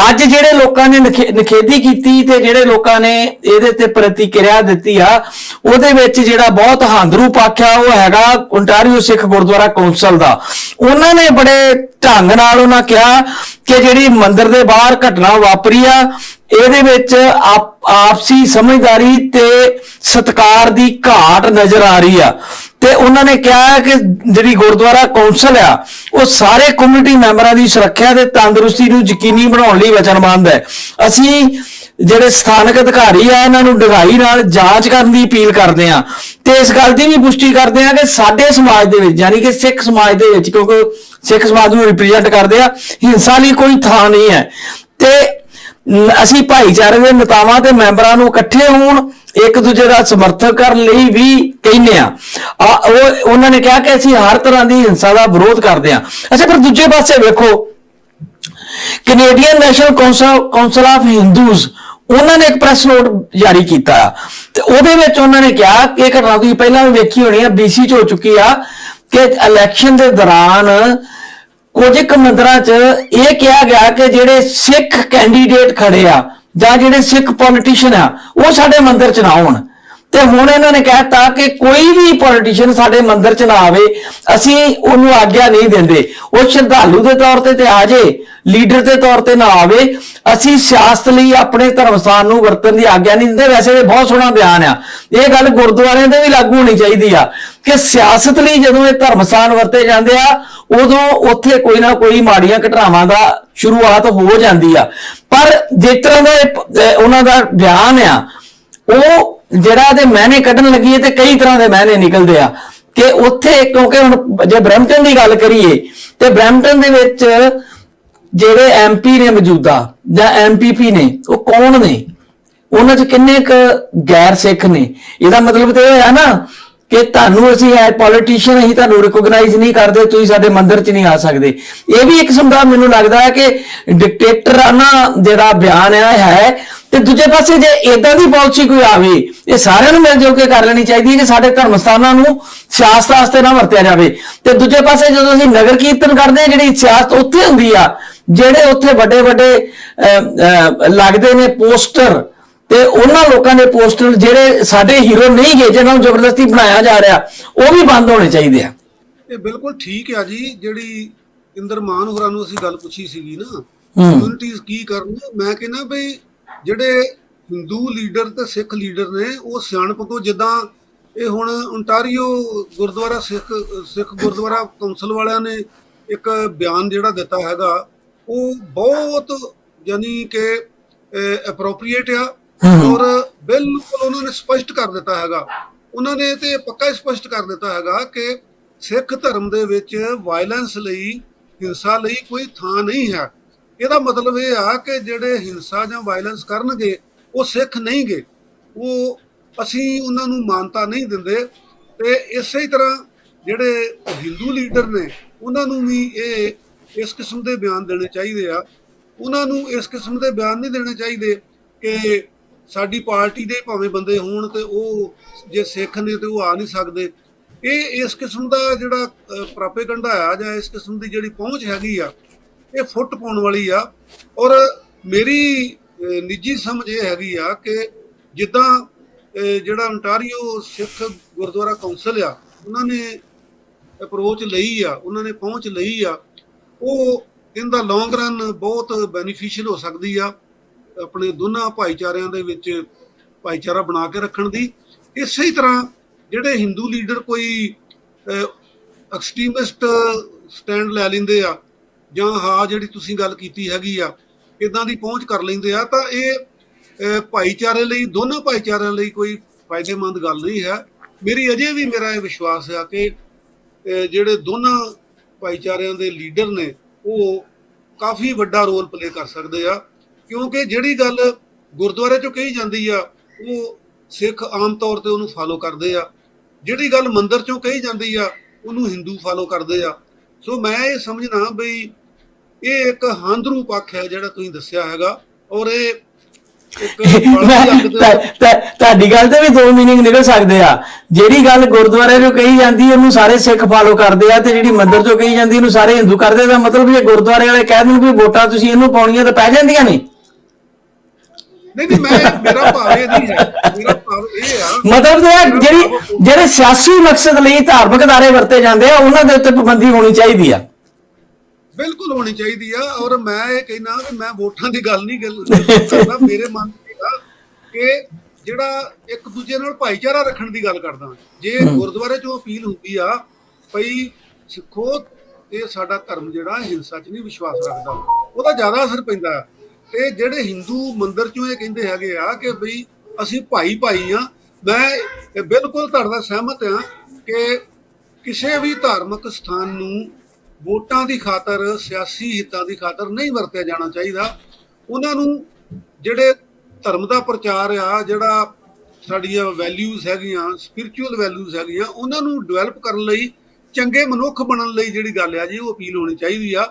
ਅੱਜ ਜਿਹੜੇ ਲੋਕਾਂ ਨੇ ਨਖੇ- ਨਿਖੇਧੀ ਕੀਤੀ ਤੇ ਜਿਹੜੇ ਲੋਕਾਂ ਨੇ ਇਹਦੇ ਤੇ ਪ੍ਰਤੀਕਿਰਿਆ ਦਿੱਤੀ ਆ, ਉਹਦੇ ਵਿੱਚ ਜਿਹੜਾ ਬਹੁਤ ਹਾਂਦਰੂ ਪੱਖ ਆ, ਉਹ ਹੈਗਾ ਓਨਟਾਰੀਓ ਸਿੱਖ ਗੁਰਦੁਆਰਾ ਕੌਂਸਲ ਦਾ। ਉਹਨਾਂ ਨੇ ਬੜੇ ਢੰਗ ਨਾਲ ਉਹਨਾਂ ਕਿਹਾ ਕਿ ਜਿਹੜੀ ਮੰਦਿਰ ਦੇ ਬਾਹਰ ਘਟਨਾ ਵਾਪਰੀ ਆ ਇਹਦੇ ਵਿੱਚ ਆਪ- ਆਪਸੀ ਸਮਝਦਾਰੀ ਤੇ ਸਤਕਾਰ ਦੀ ਘਾਟ ਨਜ਼ਰ ਆ ਰਹੀ ਆ। ਤੇ ਉਹਨਾਂ ਨੇ ਕਿਹਾ ਕਿ ਜਿਹੜੀ ਗੁਰਦੁਆਰਾ ਕੌਂਸਲ ਆ, ਉਹ ਸਾਰੇ ਕਮਿਊਨਿਟੀ ਮੈਂਬਰਾਂ ਦੀ ਸੁਰੱਖਿਆ ਤੇ ਤੰਦਰੁਸਤੀ ਨੂੰ ਯਕੀਨੀ ਬਣਾਉਣ ਲਈ ਵਚਨਬੱਧ ਹੈ। ਅਸੀਂ ਜਿਹੜੇ ਸਥਾਨਕ ਅਧਿਕਾਰੀ ਆ, ਇਹਨਾਂ ਨੂੰ ਡਗਾਈ ਨਾਲ ਜਾਂਚ ਕਰਨ ਦੀ ਅਪੀਲ ਕਰਦੇ ਆ ਤੇ ਇਸ ਗੱਲ ਦੀ ਵੀ ਪੁਸ਼ਟੀ ਕਰਦੇ ਆ ਕਿ ਸਾਡੇ ਸਮਾਜ ਦੇ ਵਿੱਚ, ਯਾਨੀ ਕਿ ਸਿੱਖ ਸਮਾਜ ਦੇ ਵਿੱਚ, ਕਿਉਂਕਿ ਸਿੱਖ ਸਮਾਜ ਨੂੰ ਰਿਪਰੈਜ਼ੈਂਟ ਕਰਦੇ ਆ, ਹਿੰਸਾ ਲਈ ਕੋਈ ਥਾਂ ਨਹੀਂ ਹੈ। ਤੇ ਅਸੀਂ ਭਾਈਚਾਰੇ ਦੇ ਨੇਤਾਵਾਂ ਤੇ ਮੈਂਬਰਾਂ ਨੂੰ ਇਕੱਠੇ ਹੋਣ, ਇੱਕ ਦੂਜੇ ਦਾ ਸਮਰਥਨ ਕਰਨ ਲਈ ਵੀ ਕਹਿੰਦੇ ਆ, ਉਹ, ਉਹਨਾਂ ਨੇ ਕਿਹਾ ਕਿ ਅਸੀਂ ਹਰ ਤਰ੍ਹਾਂ ਦੀ ਹਿੰਸਾ ਦਾ ਵਿਰੋਧ ਕਰਦੇ ਆ ਅੱਛਾ ਪਰ ਦੂਜੇ ਪਾਸੇ ਵੇਖੋ Canadian national council council of Hindus ਉਹਨਾਂ ਨੇ ਇੱਕ ਪ੍ਰੈਸ ਨੋਟ ਜਾਰੀ ਕੀਤਾ ਤੇ ਉਹਦੇ ਵਿੱਚ ਉਹਨਾਂ ਨੇ ਕਿਹਾ ਕਿ ਇਹ ਘਟਨਾ ਤੁਸੀਂ ਪਹਿਲਾਂ ਵੀ ਵੇਖੀ ਹੋਣੀ ਆ ਬੀਸੀ ਚ ਹੋ ਚੁੱਕੀ ਆ, ਕਿ ਇਲੈਕਸ਼ਨ ਦੇ ਦੌਰਾਨ ਕੁਝ ਕੁ ਮੰਦਰਾਂ 'ਚ ਇਹ ਕਿਹਾ ਗਿਆ ਕਿ ਜਿਹੜੇ ਸਿੱਖ ਕੈਂਡੀਡੇਟ ਖੜੇ ਆ ਜਾਂ ਜਿਹੜੇ ਸਿੱਖ ਪੋਲੀਟੀਸ਼ੀਅਨ ਆ, ਉਹ ਸਾਡੇ ਮੰਦਰ 'ਚ ਨਾ ਹੋਣ। ਤੇ ਹੁਣ ਇਹਨਾਂ ਨੇ ਕਹਿਤਾ ਕਿ ਕੋਈ ਵੀ ਪੋਲੀਟੀਸ਼ੀਅਨ ਸਾਡੇ ਮੰਦਿਰ 'ਚ ਨਾ ਆਵੇ, ਅਸੀਂ ਉਹਨੂੰ ਆਗਿਆ ਨਹੀਂ ਦਿੰਦੇ। ਉਹ ਸ਼ਰਧਾਲੂ ਦੇ ਤੌਰ ਤੇ ਤੇ ਆ ਜੇ, ਲੀਡਰ ਦੇ ਤੌਰ ਤੇ ਨਾ ਆਵੇ, ਅਸੀਂ ਸਿਆਸਤ ਲਈ ਆਪਣੇ ਧਰਮ ਸਥਾਨ ਨੂੰ ਵਰਤਣ ਦੀ ਆਗਿਆ ਨਹੀਂ ਦਿੰਦੇ। ਵੈਸੇ ਇਹ ਬਹੁਤ ਸੋਹਣਾ ਬਿਆਨ ਆ। ਇਹ ਗੱਲ ਗੁਰਦੁਆਰਿਆਂ ਦੇ ਵੀ ਲਾਗੂ ਹੋਣੀ ਚਾਹੀਦੀ ਆ ਕਿ ਸਿਆਸਤ ਲਈ ਜਦੋਂ ਇਹ ਧਰਮ ਸਥਾਨ ਵਰਤੇ ਜਾਂਦੇ ਆ, ਉਦੋਂ ਉੱਥੇ ਕੋਈ ਨਾ ਕੋਈ ਮਾੜੀਆਂ ਘਟਨਾਵਾਂ ਦਾ ਸ਼ੁਰੂਆਤ ਹੋ ਜਾਂਦੀ ਆ। ਪਰ ਜਿਸ ਤਰ੍ਹਾਂ ਦਾ ਉਹਨਾਂ ਦਾ ਬਿਆਨ ਆ, ਉਹ ਜਿਹੜਾ ਦੇ ਮਹਿਨੇ ਕੱਢਣ ਲੱਗੀ ਤੇ ਕਈ ਤਰ੍ਹਾਂ ਦੇ ਮਹਿਨੇ ਨਿਕਲਦੇ ਆ। ਕਿ ਉੱਥੇ ਕਿਉਂਕਿ ਹੁਣ ਜੇ ਬ੍ਰੈਂਪਟਨ ਦੀ ਗੱਲ ਕਰੀਏ, ਤੇ ਬ੍ਰੈਂਪਟਨ ਦੇ ਵਿੱਚ ਜਿਹੜੇ ਐਮਪੀ ਨੇ ਮੌਜੂਦਾ ਜਾਂ ਐਮਪੀਪੀ ਨੇ, ਉਹ ਕੌਣ ਨੇ? ਉਹਨਾਂ 'ਚ ਕਿੰਨੇ ਕ ਗੈਰ ਸਿੱਖ ਨੇ? ਇਹਦਾ ਮਤਲਬ ਤੇ ਇਹ ਹੋਇਆ ਨਾ ਕਿ ਤੁਹਾਨੂੰ ਅਸੀਂ ਐ ਪੋਲੀਟੀਸ਼ੀਅਨ ਅਸੀਂ ਤੁਹਾਨੂੰ ਰਿਕੋਗਨਾਈਜ਼ ਨਹੀਂ ਕਰਦੇ, ਤੁਸੀਂ ਸਾਡੇ ਮੰਦਿਰ 'ਚ ਨਹੀਂ ਆ ਸਕਦੇ। ਇਹ ਵੀ ਇੱਕ ਕਿਸਮ ਦਾ ਮੈਨੂੰ ਲੱਗਦਾ ਹੈ ਕਿ ਡਿਕਟੇਟਰਾਨਾ ਜਿਹੜਾ ਬਿਆਨ ਹੈ ਹੈ ਤੇ ਦੂਜੇ ਪਾਸੇ ਜੇ ਇਦਾਂ ਦੀ ਪਾਲਿਸੀ ਕੋਈ ਆਵੇ ਇਹ ਸਾਰਿਆਂ ਨੂੰ ਮਿਲ ਜੁਲ ਕੇ ਕਰ ਲੈਣੀ ਚਾਹੀਦੀ ਹੈ ਕਿ ਸਾਡੇ ਧਰਮ ਸਥਾਨਾਂ ਨੂੰ ਸਿਆਸਤ ਵਾਸਤੇ ਨਾ ਵਰਤਿਆ ਜਾਵੇ ਤੇ ਦੂਜੇ ਪਾਸੇ ਜਦੋਂ ਅਸੀਂ ਨਗਰ ਕੀਰਤਨ ਕਰਦੇ ਹਾਂ ਜਿਹੜੀ ਸਿਆਸਤ ਉੱਥੇ ਹੁੰਦੀ ਆ ਜਿਹੜੇ ਉੱਥੇ ਵੱਡੇ ਵੱਡੇ ਲੱਗਦੇ ਨੇ ਪੋਸਟਰ ਤੇ ਉਹਨਾਂ ਲੋਕਾਂ ਦੇ ਪੋਸਟਰ ਜਿਹੜੇ ਸਾਡੇ ਹੀਰੋ ਨਹੀਂ ਗਏ ਜਿਹਨਾਂ ਨੂੰ ਜ਼ਬਰਦਸਤੀ ਬਣਾਇਆ ਜਾ ਰਿਹਾ ਉਹ ਵੀ ਬੰਦ ਹੋਣੇ ਚਾਹੀਦੇ ਆ ਇਹ ਬਿਲਕੁਲ ਠੀਕ ਆ ਜੀ ਜਿਹੜੀ ਇੰਦਰ ਮਾਨ ਹੋਰਾਂ ਨੂੰ ਅਸੀਂ ਗੱਲ ਪੁੱਛੀ ਸੀਗੀ ਨਾ। ਕਮਿਊਨਿਟੀਜ਼ ਕੀ ਕਰਨ ਮੈਂ ਕਹਿੰਦਾ ਬਈ ਜਿਹੜੇ ਹਿੰਦੂ ਲੀਡਰ ਤੇ ਸਿੱਖ ਲੀਡਰ ਨੇ ਉਹ ਸਿਆਣਪ ਤੋਂ ਜਿੱਦਾਂ ਇਹ ਹੁਣ ਓਨਟਾਰੀਓ ਗੁਰਦੁਆਰਾ ਸਿੱਖ ਸਿੱਖ ਗੁਰਦੁਆਰਾ ਕੌਂਸਲ ਵਾਲਿਆਂ ਨੇ ਇੱਕ ਬਿਆਨ ਜਿਹੜਾ ਦਿੱਤਾ ਹੈਗਾ ਉਹ ਬਹੁਤ ਯਾਨੀ ਕਿ ਅਪਰੋਪਰੀਏਟ ਆ। ਔਰ ਬਿਲਕੁਲ ਉਹਨਾਂ ਨੇ ਸਪਸ਼ਟ ਕਰ ਦਿੱਤਾ ਹੈਗਾ ਉਹਨਾਂ ਨੇ ਤੇ ਪੱਕਾ ਸਪਸ਼ਟ ਕਰ ਦਿੱਤਾ ਹੈਗਾ ਕਿ ਸਿੱਖ ਧਰਮ ਦੇ ਵਿੱਚ ਵਾਇਲੈਂਸ ਲਈ ਹਿੰਸਾ ਲਈ ਕੋਈ ਥਾਂ ਨਹੀਂ ਹੈ ਇਹਦਾ ਮਤਲਬ ਇਹ ਆ ਕਿ ਜਿਹੜੇ ਹਿੰਸਾ ਜਾਂ ਵਾਇਲੈਂਸ ਕਰਨਗੇ, ਉਹ ਸਿੱਖ ਨਹੀਂਗੇ ਉਹ ਅਸੀਂ ਉਹਨਾਂ ਨੂੰ ਮਾਨਤਾ ਨਹੀਂ ਦਿੰਦੇ। ਤੇ ਇਸੇ ਹੀ ਤਰ੍ਹਾਂ ਜਿਹੜੇ ਹਿੰਦੂ ਲੀਡਰ ਨੇ, ਉਹਨਾਂ ਨੂੰ ਵੀ ਇਹ ਇਸ ਕਿਸਮ ਦੇ ਬਿਆਨ ਦੇਣੇ ਚਾਹੀਦੇ ਆ। ਉਹਨਾਂ ਨੂੰ ਇਸ ਕਿਸਮ ਦੇ ਬਿਆਨ ਨਹੀਂ ਦੇਣੇ ਚਾਹੀਦੇ ਕਿ ਸਾਡੀ ਪਾਰਟੀ ਦੇ ਭਾਵੇਂ ਬੰਦੇ ਹੋਣ ਤੇ ਉਹ ਜੇ ਸਿੱਖ ਨੇ ਤੇ ਉਹ ਆ ਨਹੀਂ ਸਕਦੇ। ਇਹ ਇਸ ਕਿਸਮ ਦਾ ਜਿਹੜਾ ਪ੍ਰਾਪੇਗੰਡਾ ਆ ਜਾਂ ਇਸ ਕਿਸਮ ਦੀ ਜਿਹੜੀ ਪਹੁੰਚ ਹੈਗੀ ਆ ਇਹ ਫੁੱਟ ਪਾਉਣ ਵਾਲੀ ਆ। ਔਰ ਮੇਰੀ ਨਿੱਜੀ ਸਮਝ ਇਹ ਹੈਗੀ ਆ ਕਿ ਜਿੱਦਾਂ ਜਿਹੜਾ ਅੰਟਾਰੀਓ ਸਿੱਖ ਗੁਰਦੁਆਰਾ ਕੌਂਸਲ ਆ, ਉਹਨਾਂ ਨੇ ਅਪਰੋਚ ਲਈ ਆ, ਉਹਨਾਂ ਨੇ ਪਹੁੰਚ ਲਈ ਆ। ਉਹ ਇਹਦਾ ਲੌਂਗ ਰਨ ਬਹੁਤ ਬੈਨੀਫੀਸ਼ੀਅਲ ਹੋ ਸਕਦੀ ਆ ਆਪਣੇ ਦੋਨਾਂ ਭਾਈਚਾਰਿਆਂ ਦੇ ਵਿੱਚ ਭਾਈਚਾਰਾ ਬਣਾ ਕੇ ਰੱਖਣ ਦੀ। ਇਸੇ ਹੀ ਤਰ੍ਹਾਂ ਜਿਹੜੇ ਹਿੰਦੂ ਲੀਡਰ ਕੋਈ ਐਕਸਟ੍ਰੀਮਿਸਟ ਸਟੈਂਡ ਲੈ ਲੈਂਦੇ ਆ ਜਾਂ ਹਾਂ ਜਿਹੜੀ ਤੁਸੀਂ ਗੱਲ ਕੀਤੀ ਹੈਗੀ ਆ, ਇਦਾਂ ਦੀ ਪਹੁੰਚ ਕਰ ਲੈਂਦੇ ਆ, ਤਾਂ ਇਹ ਭਾਈਚਾਰੇ ਲਈ, ਦੋਨਾਂ ਭਾਈਚਾਰਿਆਂ ਲਈ ਕੋਈ ਫਾਇਦੇਮੰਦ ਗੱਲ ਨਹੀਂ ਹੈ। ਮੇਰੀ ਅਜੇ ਵੀ ਮੇਰਾ ਇਹ ਵਿਸ਼ਵਾਸ ਹੈ ਕਿ ਜਿਹੜੇ ਦੋਨਾਂ ਭਾਈਚਾਰਿਆਂ ਦੇ ਲੀਡਰ ਨੇ, ਉਹ ਕਾਫੀ ਵੱਡਾ ਰੋਲ ਪਲੇ ਕਰ ਸਕਦੇ ਆ, ਕਿਉਂਕਿ ਜਿਹੜੀ ਗੱਲ ਗੁਰਦੁਆਰੇ ਚੋਂ ਕਹੀ ਜਾਂਦੀ ਆ, ਉਹ ਸਿੱਖ ਆਮ ਤੌਰ ਤੇ ਉਹਨੂੰ ਫਾਲੋ ਕਰਦੇ ਆ। ਜਿਹੜੀ ਗੱਲ ਮੰਦਰ ਚੋਂ ਕਹੀ ਜਾਂਦੀ ਆ, ਉਹਨੂੰ ਹਿੰਦੂ ਫਾਲੋ ਕਰਦੇ ਆ। ਸੋ ਮੈਂ ਇਹ ਸਮਝਣਾ ਬਈ ਇਹ ਇੱਕ ਹਾਂਦਰੂ ਪੱਖ ਹੈ ਜਿਹੜਾ ਤੁਸੀਂ ਦੱਸਿਆ ਹੈਗਾ ਔਰ ਇਹ ਤਾਂ- ਤਾਂ- ਤੁਹਾਡੀ ਗੱਲ ਤੇ ਵੀ ਦੋ ਮੀਨਿੰਗ ਨਿਕਲ ਸਕਦੇ ਆ। ਜਿਹੜੀ ਗੱਲ ਗੁਰਦੁਆਰੇ ਚੋਂ ਕਹੀ ਜਾਂਦੀ ਉਹਨੂੰ ਸਾਰੇ ਸਿੱਖ ਫਾਲੋ ਕਰਦੇ ਆ ਤੇ ਜਿਹੜੀ ਮੰਦਿਰ ਚੋਂ ਕਹੀ ਜਾਂਦੀ ਉਹਨੂੰ ਸਾਰੇ ਹਿੰਦੂ ਕਰਦੇ ਦਾ ਮਤਲਬ ਜੇ ਗੁਰਦੁਆਰੇ ਵਾਲੇ ਕਹਿ ਦੇਣ ਵੀ ਵੋਟਾਂ ਤੁਸੀਂ ਇਹਨੂੰ ਪਾਉਣੀਆਂ ਤਾਂ ਪੈ ਜਾਂਦੀਆਂ ਨੇ। ਨਹੀਂ ਨਹੀਂ ਮੈਂ ਮੇਰਾ ਭਾਵ ਇਹ ਨਹੀਂ ਹੈ। ਮੇਰਾ ਭਾਵ ਇਹ ਆ ਮਤਲਬ ਇਹ ਜਿਹੜੀ ਜਿਹੜੇ ਸਿਆਸੀ ਮਕਸਦ ਲਈ ਧਾਰਮਿਕ ਅਦਾਰੇ ਵਰਤੇ ਜਾਂਦੇ ਆ ਉਹਨਾਂ ਦੇ ਉੱਤੇ ਪਾਬੰਦੀ ਹੋਣੀ ਚਾਹੀਦੀ ਆ। ਬਿਲਕੁਲ ਹੋਣੀ ਚਾਹੀਦੀ ਆ ਔਰ ਮੈਂ ਇਹ ਕਹਿਣਾ ਕਿ ਮੈਂ ਵੋਟਾਂ ਦੀ ਗੱਲ ਨਹੀਂ ਗੱਲ ਕਰਦਾ ਮੇਰੇ ਮਨ ਹੈਗਾ ਕਿ ਜਿਹੜਾ ਇੱਕ ਦੂਜੇ ਨਾਲ ਭਾਈਚਾਰਾ ਰੱਖਣ ਦੀ ਗੱਲ ਕਰਦਾ ਜੇ ਗੁਰਦੁਆਰੇ ਚੋਂ ਅਪੀਲ ਹੁੰਦੀ ਆ ਭਈ ਸਿੱਖੋ ਇਹ ਸਾਡਾ ਧਰਮ ਜਿਹੜਾ ਹਿੰਸਾ 'ਚ ਨਹੀਂ ਵਿਸ਼ਵਾਸ ਰੱਖਦਾ। ਉਹਦਾ ਜ਼ਿਆਦਾ ਅਸਰ ਪੈਂਦਾ। ਤੇ ਜਿਹੜੇ ਹਿੰਦੂ ਮੰਦਿਰ ਚੋਂ ਇਹ ਕਹਿੰਦੇ ਹੈਗੇ ਆ ਕਿ ਭਈ ਅਸੀਂ ਭਾਈ ਭਾਈ ਆ ਮੈਂ ਬਿਲਕੁਲ ਤੁਹਾਡੇ ਸਹਿਮਤ ਆ ਕਿ ਕਿਸੇ ਵੀ ਧਾਰਮਿਕ ਸਥਾਨ ਨੂੰ ਵੋਟਾਂ ਦੀ ਖਾਤਰ, ਸਿਆਸੀ ਹਿੱਤਾਂ ਦੀ ਖਾਤਰ ਨਹੀਂ ਵਰਤਿਆ ਜਾਣਾ ਚਾਹੀਦਾ। ਉਹਨਾਂ ਨੂੰ ਜਿਹੜੇ ਧਰਮ ਦਾ ਪ੍ਰਚਾਰ ਆ, ਜਿਹੜਾ ਸਾਡੀਆਂ ਵੈਲਿਊਜ਼ ਹੈਗੀਆਂ ਸਪਿਰਚੁਅਲ ਵੈਲਿਊਜ਼ ਹੈਗੀਆਂ, ਉਹਨਾਂ ਨੂੰ ਡਿਵੈਲਪ ਕਰਨ ਲਈ, ਚੰਗੇ ਮਨੁੱਖ ਬਣਨ ਲਈ ਜਿਹੜੀ ਗੱਲ ਆ ਜੀ, ਉਹ ਅਪੀਲ ਹੋਣੀ ਚਾਹੀਦੀ ਆ।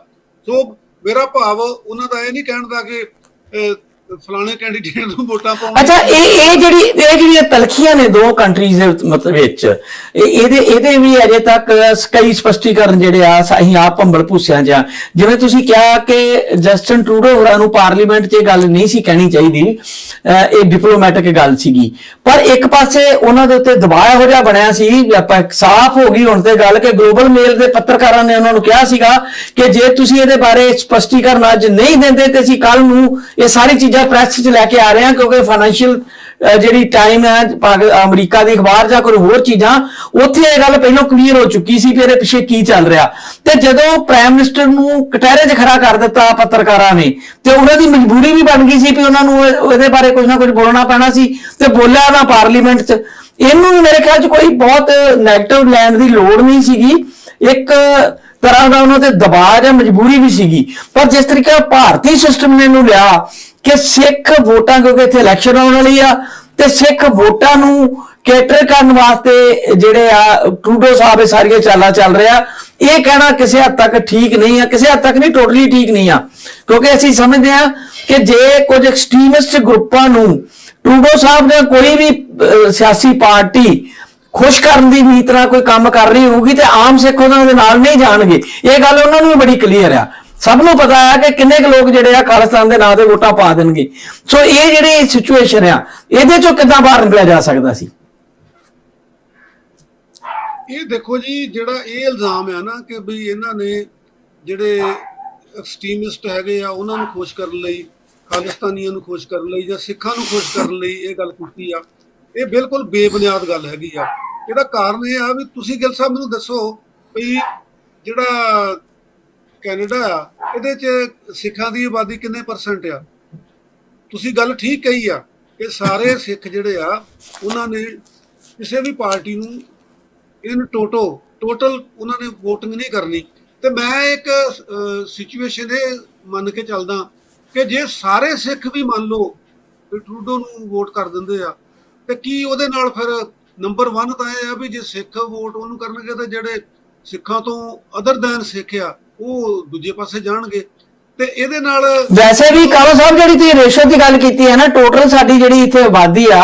ਸੋ ਮੇਰਾ ਭਾਵ, ਉਹਨਾਂ ਦਾ ਇਹ ਨਹੀਂ ਕਹਿਣ ਦਾ ਕਿ ਫਲਾਣੇ ਕੈਂਡੀਡੇਟ ਨੂੰ ਵੋਟਾਂ ਪਾਉਣ ਅੱਛਾ, ਇਹ ਇਹ ਜਿਹੜੀ ਇਹ ਜਿਹੜੀਆਂ ਤਲਖੀਆਂ ਨੇ ਦੋ ਕੰਟਰੀਜ਼ ਦੇ ਮਤਲਬ ਵਿੱਚ ਇਹਦੇ ਇਹਦੇ ਵੀ ਅਜੇ ਤੱਕ ਕਈ ਸਪਸ਼ਟੀਕਰਨ ਜਿਹੜੇ ਆ ਅਸੀਂ ਆਪ ਭੰਬਲ ਭੂਸਿਆਂ ਜਾਂ ਜਿਵੇਂ ਤੁਸੀਂ ਕਿਹਾ ਕਿ ਜਸਟਨ ਟਰੂਡੋ ਹੋਰਾਂ ਨੂੰ ਪਾਰਲੀਮੈਂਟ 'ਚ ਇਹ ਗੱਲ ਨਹੀਂ ਸੀ ਕਹਿਣੀ ਚਾਹੀਦੀ ਇਹ ਡਿਪਲੋਮੈਟਿਕ ਗੱਲ ਸੀਗੀ। ਪਰ ਇੱਕ ਪਾਸੇ ਉਹਨਾਂ ਦੇ ਉੱਤੇ ਦਬਾਅ ਇਹੋ ਜਿਹਾ ਬਣਿਆ ਸੀ ਆਪਾਂ ਸਾਫ਼ ਹੋ ਗਈ ਹੁਣ ਤੇ ਗੱਲ ਕਿ ਗਲੋਬਲ ਮੇਲ ਦੇ ਪੱਤਰਕਾਰਾਂ ਨੇ ਉਹਨਾਂ ਨੂੰ ਕਿਹਾ ਸੀਗਾ ਕਿ ਜੇ ਤੁਸੀਂ ਇਹਦੇ ਬਾਰੇ ਸਪਸ਼ਟੀਕਰਨ ਅੱਜ ਨਹੀਂ ਦਿੰਦੇ ਤੇ ਅਸੀਂ ਕੱਲ ਨੂੰ ਇਹ ਸਾਰੀ ਚੀਜ਼ਾਂ ਪ੍ਰੈਸ 'ਚ ਲੈ ਕੇ ਆ ਰਹੇ ਹਾਂ ਕਿਉਂਕਿ ਫਾਈਨੈਂਸ਼ੀਅਲ ਜਿਹੜੀ ਟਾਈਮ ਹੈ ਅਮਰੀਕਾ ਦੀ ਅਖਬਾਰ ਜਾਂ ਕੋਈ ਹੋਰ ਚੀਜ਼ਾਂ, ਉੱਥੇ ਇਹ ਗੱਲ ਪਹਿਲਾਂ ਕਲੀਅਰ ਹੋ ਚੁੱਕੀ ਸੀ ਵੀ ਇਹਦੇ ਪਿੱਛੇ ਕੀ ਚੱਲ ਰਿਹਾ। ਤੇ ਜਦੋਂ ਪ੍ਰਾਈਮ ਮਿਨਿਸਟਰ ਨੂੰ ਕਟਹਿਰੇ 'ਚ ਖੜਾ ਕਰ ਦਿੱਤਾ ਪੱਤਰਕਾਰਾਂ ਨੇ, ਤੇ ਉਹਨਾਂ ਦੀ ਮਜਬੂਰੀ ਵੀ ਬਣ ਗਈ ਸੀ ਵੀ ਉਹਨਾਂ ਨੂੰ ਇਹਦੇ ਬਾਰੇ ਕੁਝ ਨਾ ਕੁਝ ਬੋਲਣਾ ਪੈਣਾ ਸੀ, ਤੇ ਬੋਲਿਆ ਨਾ ਪਾਰਲੀਮੈਂਟ 'ਚ। ਇਹਨੂੰ ਵੀ ਮੇਰੇ ਖਿਆਲ 'ਚ ਕੋਈ ਬਹੁਤ ਨੈਗੇਟਿਵ ਲੈਣ ਦੀ ਲੋੜ ਨਹੀਂ ਸੀਗੀ। ਇੱਕ ਤਰ੍ਹਾਂ ਦਾ ਉਹਨਾਂ ਤੇ ਦਬਾਅ ਜਾਂ ਮਜਬੂਰੀ ਵੀ ਸੀਗੀ। ਪਰ ਜਿਸ ਤਰੀਕੇ ਭਾਰਤੀ ਸਿਸਟਮ ਨੇ ਇਹਨੂੰ ਲਿਆ ਕਿ ਸਿੱਖ ਵੋਟਾਂ, ਕਿਉਂਕਿ ਇੱਥੇ ਇਲੈਕਸ਼ਨ ਆਉਣ ਵਾਲੀ ਆ, ਤੇ ਸਿੱਖ ਵੋਟਾਂ ਨੂੰ ਕੇਟਰ ਕਰਨ ਵਾਸਤੇ ਜਿਹੜੇ ਆ, ਟਰੂਡੋ ਸਾਹਿਬ ਇਹ ਸਾਰੀਆਂ ਚਾਲਾਂ ਚੱਲ ਰਿਹਾ। ਇਹ ਕਹਿਣਾ ਕਿਸੇ ਹੱਦ ਤੱਕ ਠੀਕ ਨਹੀਂ ਆ, ਕਿਸੇ ਹੱਦ ਤੱਕ ਨਹੀਂ ਟੋਟਲੀ ਠੀਕ ਨਹੀਂ ਆ। ਕਿਉਂਕਿ ਅਸੀਂ ਸਮਝਦੇ ਆ ਕਿ ਜੇ ਕੁਝ ਐਕਸਟ੍ਰੀਮਿਸਟ ਗਰੁੱਪਾਂ ਨੂੰ ਟਰੂਡੋ ਸਾਹਿਬ ਜਾਂ ਕੋਈ ਵੀ ਸਿਆਸੀ ਪਾਰਟੀ ਖੁਸ਼ ਕਰਨ ਦੀ ਨੀਤ ਨਾਲ ਕੋਈ ਕੰਮ ਕਰ ਰਹੀ ਹੋਊਗੀ, ਤੇ ਆਮ ਸਿੱਖ ਉਹਨਾਂ ਦੇ ਨਾਲ ਨਹੀਂ ਜਾਣਗੇ। ਇਹ ਗੱਲ ਉਹਨਾਂ ਨੂੰ ਵੀ ਬੜੀ ਕਲੀਅਰ ਆ। ਸਭ ਨੂੰ ਪਤਾ ਹੈ ਕਿ ਕਿੰਨੇ ਕੁ ਲੋਕ ਜਿਹੜੇ ਆ ਖਾਲਿਸਤਾਨ ਦੇ ਨਾਂ ਤੇ ਵੋਟਾਂ ਪਾ ਦੇਣਗੇ। ਸੋ ਇਹ ਜਿਹੜੀ ਸਿਚੁਏਸ਼ਨ ਆ, ਇਹਦੇ ਚੋਂ ਕਿੱਦਾਂ ਬਾਹਰ ਨਿਕਲਿਆ ਜਾ ਸਕਦਾ ਸੀ? ਇਹ ਦੇਖੋ ਜੀ, ਜਿਹੜਾ ਇਹ ਇਲਜ਼ਾਮ ਆ ਨਾ ਕਿ ਵੀ ਇਹਨਾਂ ਨੇ ਜਿਹੜੇ ਐਕਸਟ੍ਰੀਮਿਸਟ ਹੈਗੇ ਆ, ਉਹਨਾਂ ਨੂੰ ਖੁਸ਼ ਕਰਨ ਲਈ, ਖਾਲਿਸਤਾਨੀਆਂ ਨੂੰ ਖੁਸ਼ ਕਰਨ ਲਈ ਜਾਂ ਸਿੱਖਾਂ ਨੂੰ ਖੁਸ਼ ਕਰਨ ਲਈ ਇਹ ਗੱਲ ਕੀਤੀ ਆ, ਇਹ ਬਿਲਕੁਲ ਬੇਬੁਨਿਆਦ ਗੱਲ ਹੈਗੀ ਆ। ਇਹਦਾ ਕਾਰਨ ਇਹ ਆ ਵੀ ਤੁਸੀਂ ਗਿਲ ਸਾਹਿਬ ਮੈਨੂੰ ਦੱਸੋ ਵੀ ਜਿਹੜਾ ਕੈਨੇਡਾ ਆ, ਇਹਦੇ ਚ ਸਿੱਖਾਂ ਦੀ ਆਬਾਦੀ ਕਿੰਨੇ ਪਰਸੈਂਟ ਆ? ਤੁਸੀਂ ਗੱਲ ਠੀਕ ਕਹੀ ਆ ਕਿ ਸਾਰੇ ਸਿੱਖ ਜਿਹੜੇ ਆ, ਉਹਨਾਂ ਨੇ ਕਿਸੇ ਵੀ ਪਾਰਟੀ ਨੂੰ ਇਨ ਟੋਟੋ ਟੋਟਲ ਉਹਨਾਂ ਨੇ VOTING ਨਹੀਂ ਕਰਨੀ। ਤੇ ਮੈਂ ਇੱਕ ਸਿਚੁਏਸ਼ਨ ਇਹ ਮੰਨ ਕੇ ਚੱਲਦਾ ਕਿ ਜੇ ਸਾਰੇ ਸਿੱਖ ਵੀ ਮੰਨ ਲਓ ਕਿ ਟਰੂਡੋ ਨੂੰ ਵੋਟ ਕਰ ਦਿੰਦੇ ਆ, ਤੇ ਕੀ ਉਹਦੇ ਨਾਲ ਫਿਰ ਨੰਬਰ 1 ਤਾਂ ਇਹ ਆ ਵੀ ਜੇ ਸਿੱਖ ਵੋਟ ਉਹਨੂੰ ਕਰਨਗੇ ਤਾਂ ਜਿਹੜੇ ਸਿੱਖਾਂ ਤੋਂ ਅਦਰ ਦੈਨ ਸਿੱਖ ਆ ਉਹ ਦੂਜੇ ਪਾਸੇ ਜਾਣਗੇ। ਤੇ ਇਹਦੇ ਨਾਲ ਵੈਸੇ ਵੀ ਕਾਲੋ ਸਾਹਿਬ ਜਿਹੜੀ ਤੁਸੀਂ ਰੇਸ਼ੋ ਦੀ ਗੱਲ ਕੀਤੀ ਹੈ ਨਾ ਟੋਟਲ ਸਾਡੀ ਜਿਹੜੀ ਇੱਥੇ ਆਬਾਦੀ ਆ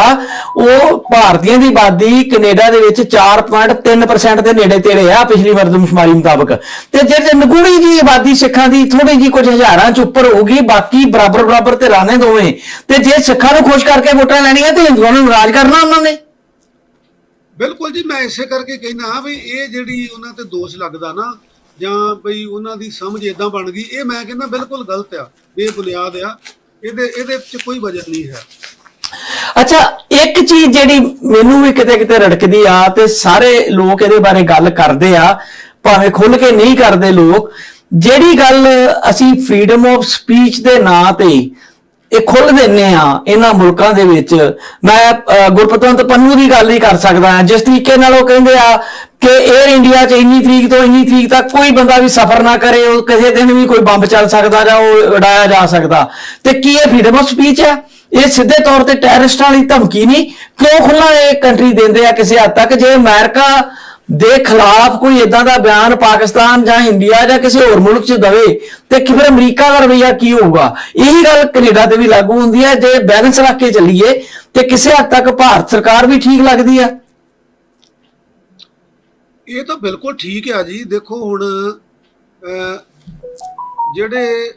ਉਹ ਭਾਰਤੀਆਂ ਦੀ ਆਬਾਦੀ ਕੈਨੇਡਾ ਦੇ ਵਿੱਚ 4.3% ਦੇ ਨੇੜੇ ਤੇੜੇ ਆ ਪਿਛਲੀ ਮਰਦਮਸ਼ੁਮਾਰੀ ਮੁਤਾਬਕ। ਤੇ ਜੇ ਜੇ ਨਗੂੜੀ ਜੀ ਆਬਾਦੀ ਸਿੱਖਾਂ ਦੀ ਥੋੜੀ ਜੀ ਕੁਝ ਹਜ਼ਾਰਾਂ ਚ ਉੱਪਰ ਹੋਊਗੀ ਬਾਕੀ ਬਰਾਬਰ ਬਰਾਬਰ ਤੇ ਰਾਣੇ ਦੋਵੇਂ। ਤੇ ਜੇ ਸਿੱਖਾਂ ਨੂੰ ਖੁਸ਼ ਕਰਕੇ ਵੋਟਾਂ ਲੈਣੀਆਂ ਤੇ ਹਿੰਦੂਆਂ ਨੂੰ ਨਾਰਾਜ਼ ਕਰਨਾ ਉਹਨਾਂ ਨੇ। ਬਿਲਕੁਲ ਜੀ ਮੈਂ ਇਸੇ ਕਰਕੇ ਕਹਿਣਾ ਵੀ ਇਹ ਜਿਹੜੀ ਉਹਨਾਂ ਤੇ ਦੋਸ਼ ਲੱਗਦਾ ਨਾ ਜਾਂ ਬਈ ਉਹਨਾਂ ਦੀ ਸਮਝ ਇਦਾਂ ਬਣ ਗਈ, ਇਹ ਮੈਂ ਕਹਿੰਦਾ ਬਿਲਕੁਲ ਗਲਤ ਆ ਬੇਬੁਨਿਆਦ ਆ, ਇਹਦੇ ਇਹਦੇ ਵਿੱਚ ਕੋਈ ਵਜ੍ਹਾ ਨਹੀਂ ਹੈ। ਅੱਛਾ, ਇੱਕ ਚੀਜ਼ ਜਿਹੜੀ ਮੈਨੂੰ ਵੀ ਕਿਤੇ ਕਿਤੇ ਰੜਕਦੀ ਆ ਤੇ ਸਾਰੇ ਲੋਕ ਇਹਦੇ ਬਾਰੇ ਗੱਲ ਕਰਦੇ ਆ, ਭਾਵੇਂ ਖੁੱਲ ਕੇ ਨਹੀਂ ਕਰਦੇ ਲੋਕ, ਜਿਹੜੀ ਗੱਲ ਅਸੀਂ ਫਰੀडम ਆਫ ਸਪੀਚ ਦੇ ਨਾਂ ਤੇ ਇਹ ਖੁੱਲ ਦਿੰਨੇ ਆ ਇਹਨਾਂ ਮੁਲਕਾਂ ਦੇ ਵਿੱਚ, ਮੈਂ ਗੁਰਪਤਵੰਤ ਪੰਨੂ ਦੀ ਗੱਲ ਹੀ ਕਰ ਸਕਦਾ ਹਾਂ, ਜਿਸ ਤਰੀਕੇ ਨਾਲ ਉਹ ਕਹਿੰਦੇ ਆ ਕਿ 에ਅਰ ਇੰਡੀਆ 'ਚ ਇੰਨੀ ਤਰੀਕ ਤੋਂ ਇੰਨੀ ਤਰੀਕ ਤੱਕ ਕੋਈ ਬੰਦਾ ਵੀ ਸਫ਼ਰ ਨਾ ਕਰੇ, ਉਹ ਕਿਸੇ ਦਿਨ ਵੀ ਕੋਈ ਬੰਬ ਚੱਲ ਸਕਦਾ ਜਾਂ ਉਹ ਉਡਾਇਆ ਜਾ ਸਕਦਾ। ਤੇ ਕੀ ਇਹ ਫ੍ਰੀडम ਆਫ ਸਪੀਚ ਹੈ? ਇਹ ਸਿੱਧੇ ਤੌਰ ਤੇ ਟੈਰਰਿਸਟਾਂ ਲਈ ਧਮਕੀ ਨਹੀਂ। ਕਿਉਂ ਖੁੱਲਾ ਇਹ ਕੰਟਰੀ ਦਿੰਦੇ ਆ ਕਿਸੇ ਹੱਦ ਤੱਕ? ਜੇ ਅਮਰੀਕਾ ਦੇ ਖਿਲਾਫ ਕੋਈ ਇਦਾਂ ਦਾ ਬਿਆਨ ਪਾਕਿਸਤਾਨ ਜਾਂ ਇੰਡੀਆ ਜਾਂ ਕਿਸੇ ਹੋਰ ਮੁਲਕ 'ਚ ਦਵੇ, ਤੇ ਕਿ ਫਿਰ ਅਮਰੀਕਾ ਦਾ ਰਵਈਆ ਕੀ ਹੋਊਗਾ? ਇਹੀ ਗੱਲ ਕੈਨੇਡਾ ਤੇ ਵੀ ਲਾਗੂ ਹੁੰਦੀ ਹੈ। ਜੇ ਬੈਲੈਂਸ ਰੱਖ ਕੇ ਚੱਲੀਏ, ਤੇ ਕਿਸੇ ਹੱਦ ਤੱਕ ਭਾਰਤ ਸਰਕਾਰ ਵੀ ਠੀਕ ਲੱਗਦੀ ਹੈ। ਇਹ ਤਾਂ ਬਿਲਕੁਲ ਠੀਕ ਆ ਜੀ। ਦੇਖੋ ਹੁਣ ਜਿਹੜੇ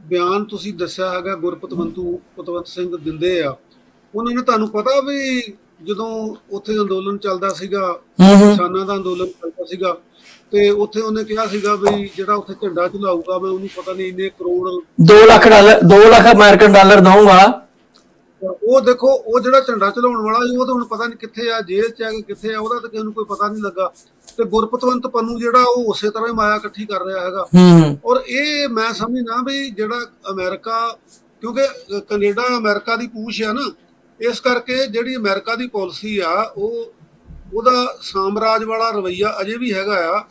ਬਿਆਨ ਤੁਸੀਂ ਦੱਸਿਆ ਹੈਗਾ ਗੁਰਪਤਵੰਤੂ ਪਤਵੰਤ ਸਿੰਘ ਦਿੰਦੇ ਆ ਉਹਨਾਂ ਨੇ ਤੁਹਾਨੂੰ ਪਤਾ ਵੀ ਜਦੋਂ ਉੱਥੇ ਅੰਦੋਲਨ ਚੱਲਦਾ ਸੀਗਾ ਕਿਸਾਨਾਂ ਦਾ ਅੰਦੋਲਨ ਚੱਲਦਾ ਸੀਗਾ ਤੇ ਉੱਥੇ ਉਹਨੇ ਕਿਹਾ ਸੀਗਾ ਵੀ ਜਿਹੜਾ ਉੱਥੇ ਝੰਡਾ ਝੁਲਾਊਗਾ ਮੈਂ ਉਹਨੂੰ ਪਤਾ ਨਹੀਂ ਇੰਨੇ crore 2 lakh dollar 2 lakh American dollar ਦਊਂਗਾ। ਉਹ ਦੇਖੋ ਉਹ ਜਿਹੜਾ ਝੰਡਾ ਚਲਾਉਣ ਵਾਲਾ ਉਹ ਤਾਂ ਹੁਣ ਪਤਾ ਨਹੀਂ ਕਿੱਥੇ ਆ ਜੇਲ੍ਹ ਚ ਆ ਕਿ ਕਿੱਥੇ ਆ ਉਹਦਾ ਤਾਂ ਕਿਸੇ ਨੂੰ ਕੋਈ ਪਤਾ ਨਹੀਂ ਲੱਗਾ। ਤੇ ਗੁਰਪਤਵੰਤ ਪੰਨੂ ਜਿਹੜਾ ਉਹ ਉਸੇ ਤਰ੍ਹਾਂ ਹੀ ਮਾਇਆ ਇਕੱਠੀ ਕਰ ਰਿਹਾ ਹੈਗਾ। ਔਰ ਇਹ ਮੈਂ ਸਮਝਦਾ ਵੀ ਜਿਹੜਾ ਅਮਰੀਕਾ ਕਿਉਂਕਿ ਕੈਨੇਡਾ ਅਮਰੀਕਾ ਦੀ ਪੂਛ ਆ ਨਾ ਇਸ ਕਰਕੇ ਜਿਹੜੀ ਅਮਰੀਕਾ ਦੀ ਪਾਲਿਸੀ ਆ ਉਹ ਉਹਦਾ ਸਾਮਰਾਜ ਵਾਲਾ ਰਵਈਆ ਅਜੇ ਵੀ ਹੈਗਾ ਆ।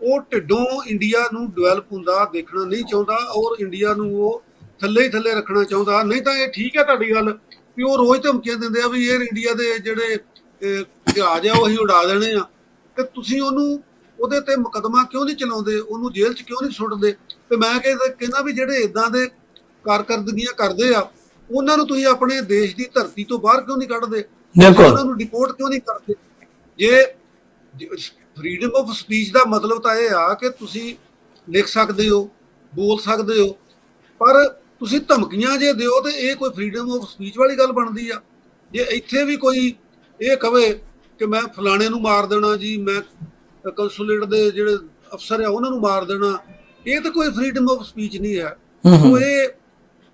ਉਹ ਢਿੱਡੋਂ ਇੰਡੀਆ ਨੂੰ ਡਿਵੈਲਪ ਹੁੰਦਾ ਦੇਖਣਾ ਨਹੀਂ ਚਾਹੁੰਦਾ ਔਰ ਇੰਡੀਆ ਨੂੰ ਉਹ ਥੱਲੇ ਹੀ ਥੱਲੇ ਰੱਖਣਾ ਚਾਹੁੰਦਾ। ਨਹੀਂ ਤਾਂ ਇਹ ਠੀਕ ਹੈ ਤੁਹਾਡੀ ਗੱਲ ਵੀ ਉਹ ਰੋਜ਼ ਧਮਕੀਆਂ ਦਿੰਦੇ ਆ ਵੀ 에ਅਰ ਇੰਡੀਆ ਦੇ ਜਿਹੜੇ ਜਹਾਜ਼ ਆ ਉਹ ਅਸੀਂ ਉਡਾ ਦੇਣੇ ਆ। ਤੇ ਤੁਸੀਂ ਉਹਨੂੰ ਉਹਦੇ ਤੇ ਮੁਕਦਮਾ ਕਿਉਂ ਨਹੀਂ ਚਲਾਉਂਦੇ? ਉਹਨੂੰ ਜੇਲ੍ਹ 'ਚ ਕਿਉਂ ਨਹੀਂ ਸੁੱਟਦੇ? ਤੇ ਮੈਂ ਕਹਿੰਦਾ ਵੀ ਜਿਹੜੇ ਇਦਾਂ ਦੇ ਕਾਰਕਰਦਗੀਆਂ ਕਰਦੇ ਆ ਉਹਨਾਂ ਨੂੰ ਤੁਸੀਂ ਆਪਣੇ ਦੇਸ਼ ਦੀ ਧਰਤੀ ਤੋਂ ਬਾਹਰ ਕਿਉਂ ਨਹੀਂ ਕੱਢਦੇ? ਉਹਨਾਂ ਨੂੰ ਡਿਪੋਰਟ ਕਿਉਂ ਨਹੀਂ ਕਰਦੇ? ਜੇ ਫਰੀडम ਆਫ ਸਪੀਚ ਦਾ ਮਤਲਬ ਤਾਂ ਇਹ ਆ ਕਿ ਤੁਸੀਂ ਲਿਖ ਸਕਦੇ ਹੋ ਬੋਲ ਸਕਦੇ ਹੋ ਪਰ ਤੁਸੀਂ ਧਮਕੀਆਂ ਜੇ ਦਿਓ ਤੇ ਇਹ ਕੋਈ ਫਰੀडम ਆਫ ਸਪੀਚ ਵਾਲੀ ਗੱਲ ਬਣਦੀ ਆ। ਜੇ ਇੱਥੇ ਵੀ ਕੋਈ ਇਹ ਕਵੇ ਕਿ ਮੈਂ ਫਲਾਣੇ ਨੂੰ ਮਾਰ ਦੇਣਾ ਜੀ ਮੈਂ ਕੰਸੂਲੇਟ ਦੇ ਜਿਹੜੇ ਅਫਸਰ ਆ ਉਹਨਾਂ ਨੂੰ ਮਾਰ ਦੇਣਾ। ਇਹ ਤਾਂ ਕੋਈ ਫਰੀडम ਆਫ ਸਪੀਚ ਨਹੀਂ ਹੈ। ਸੋ ਇਹ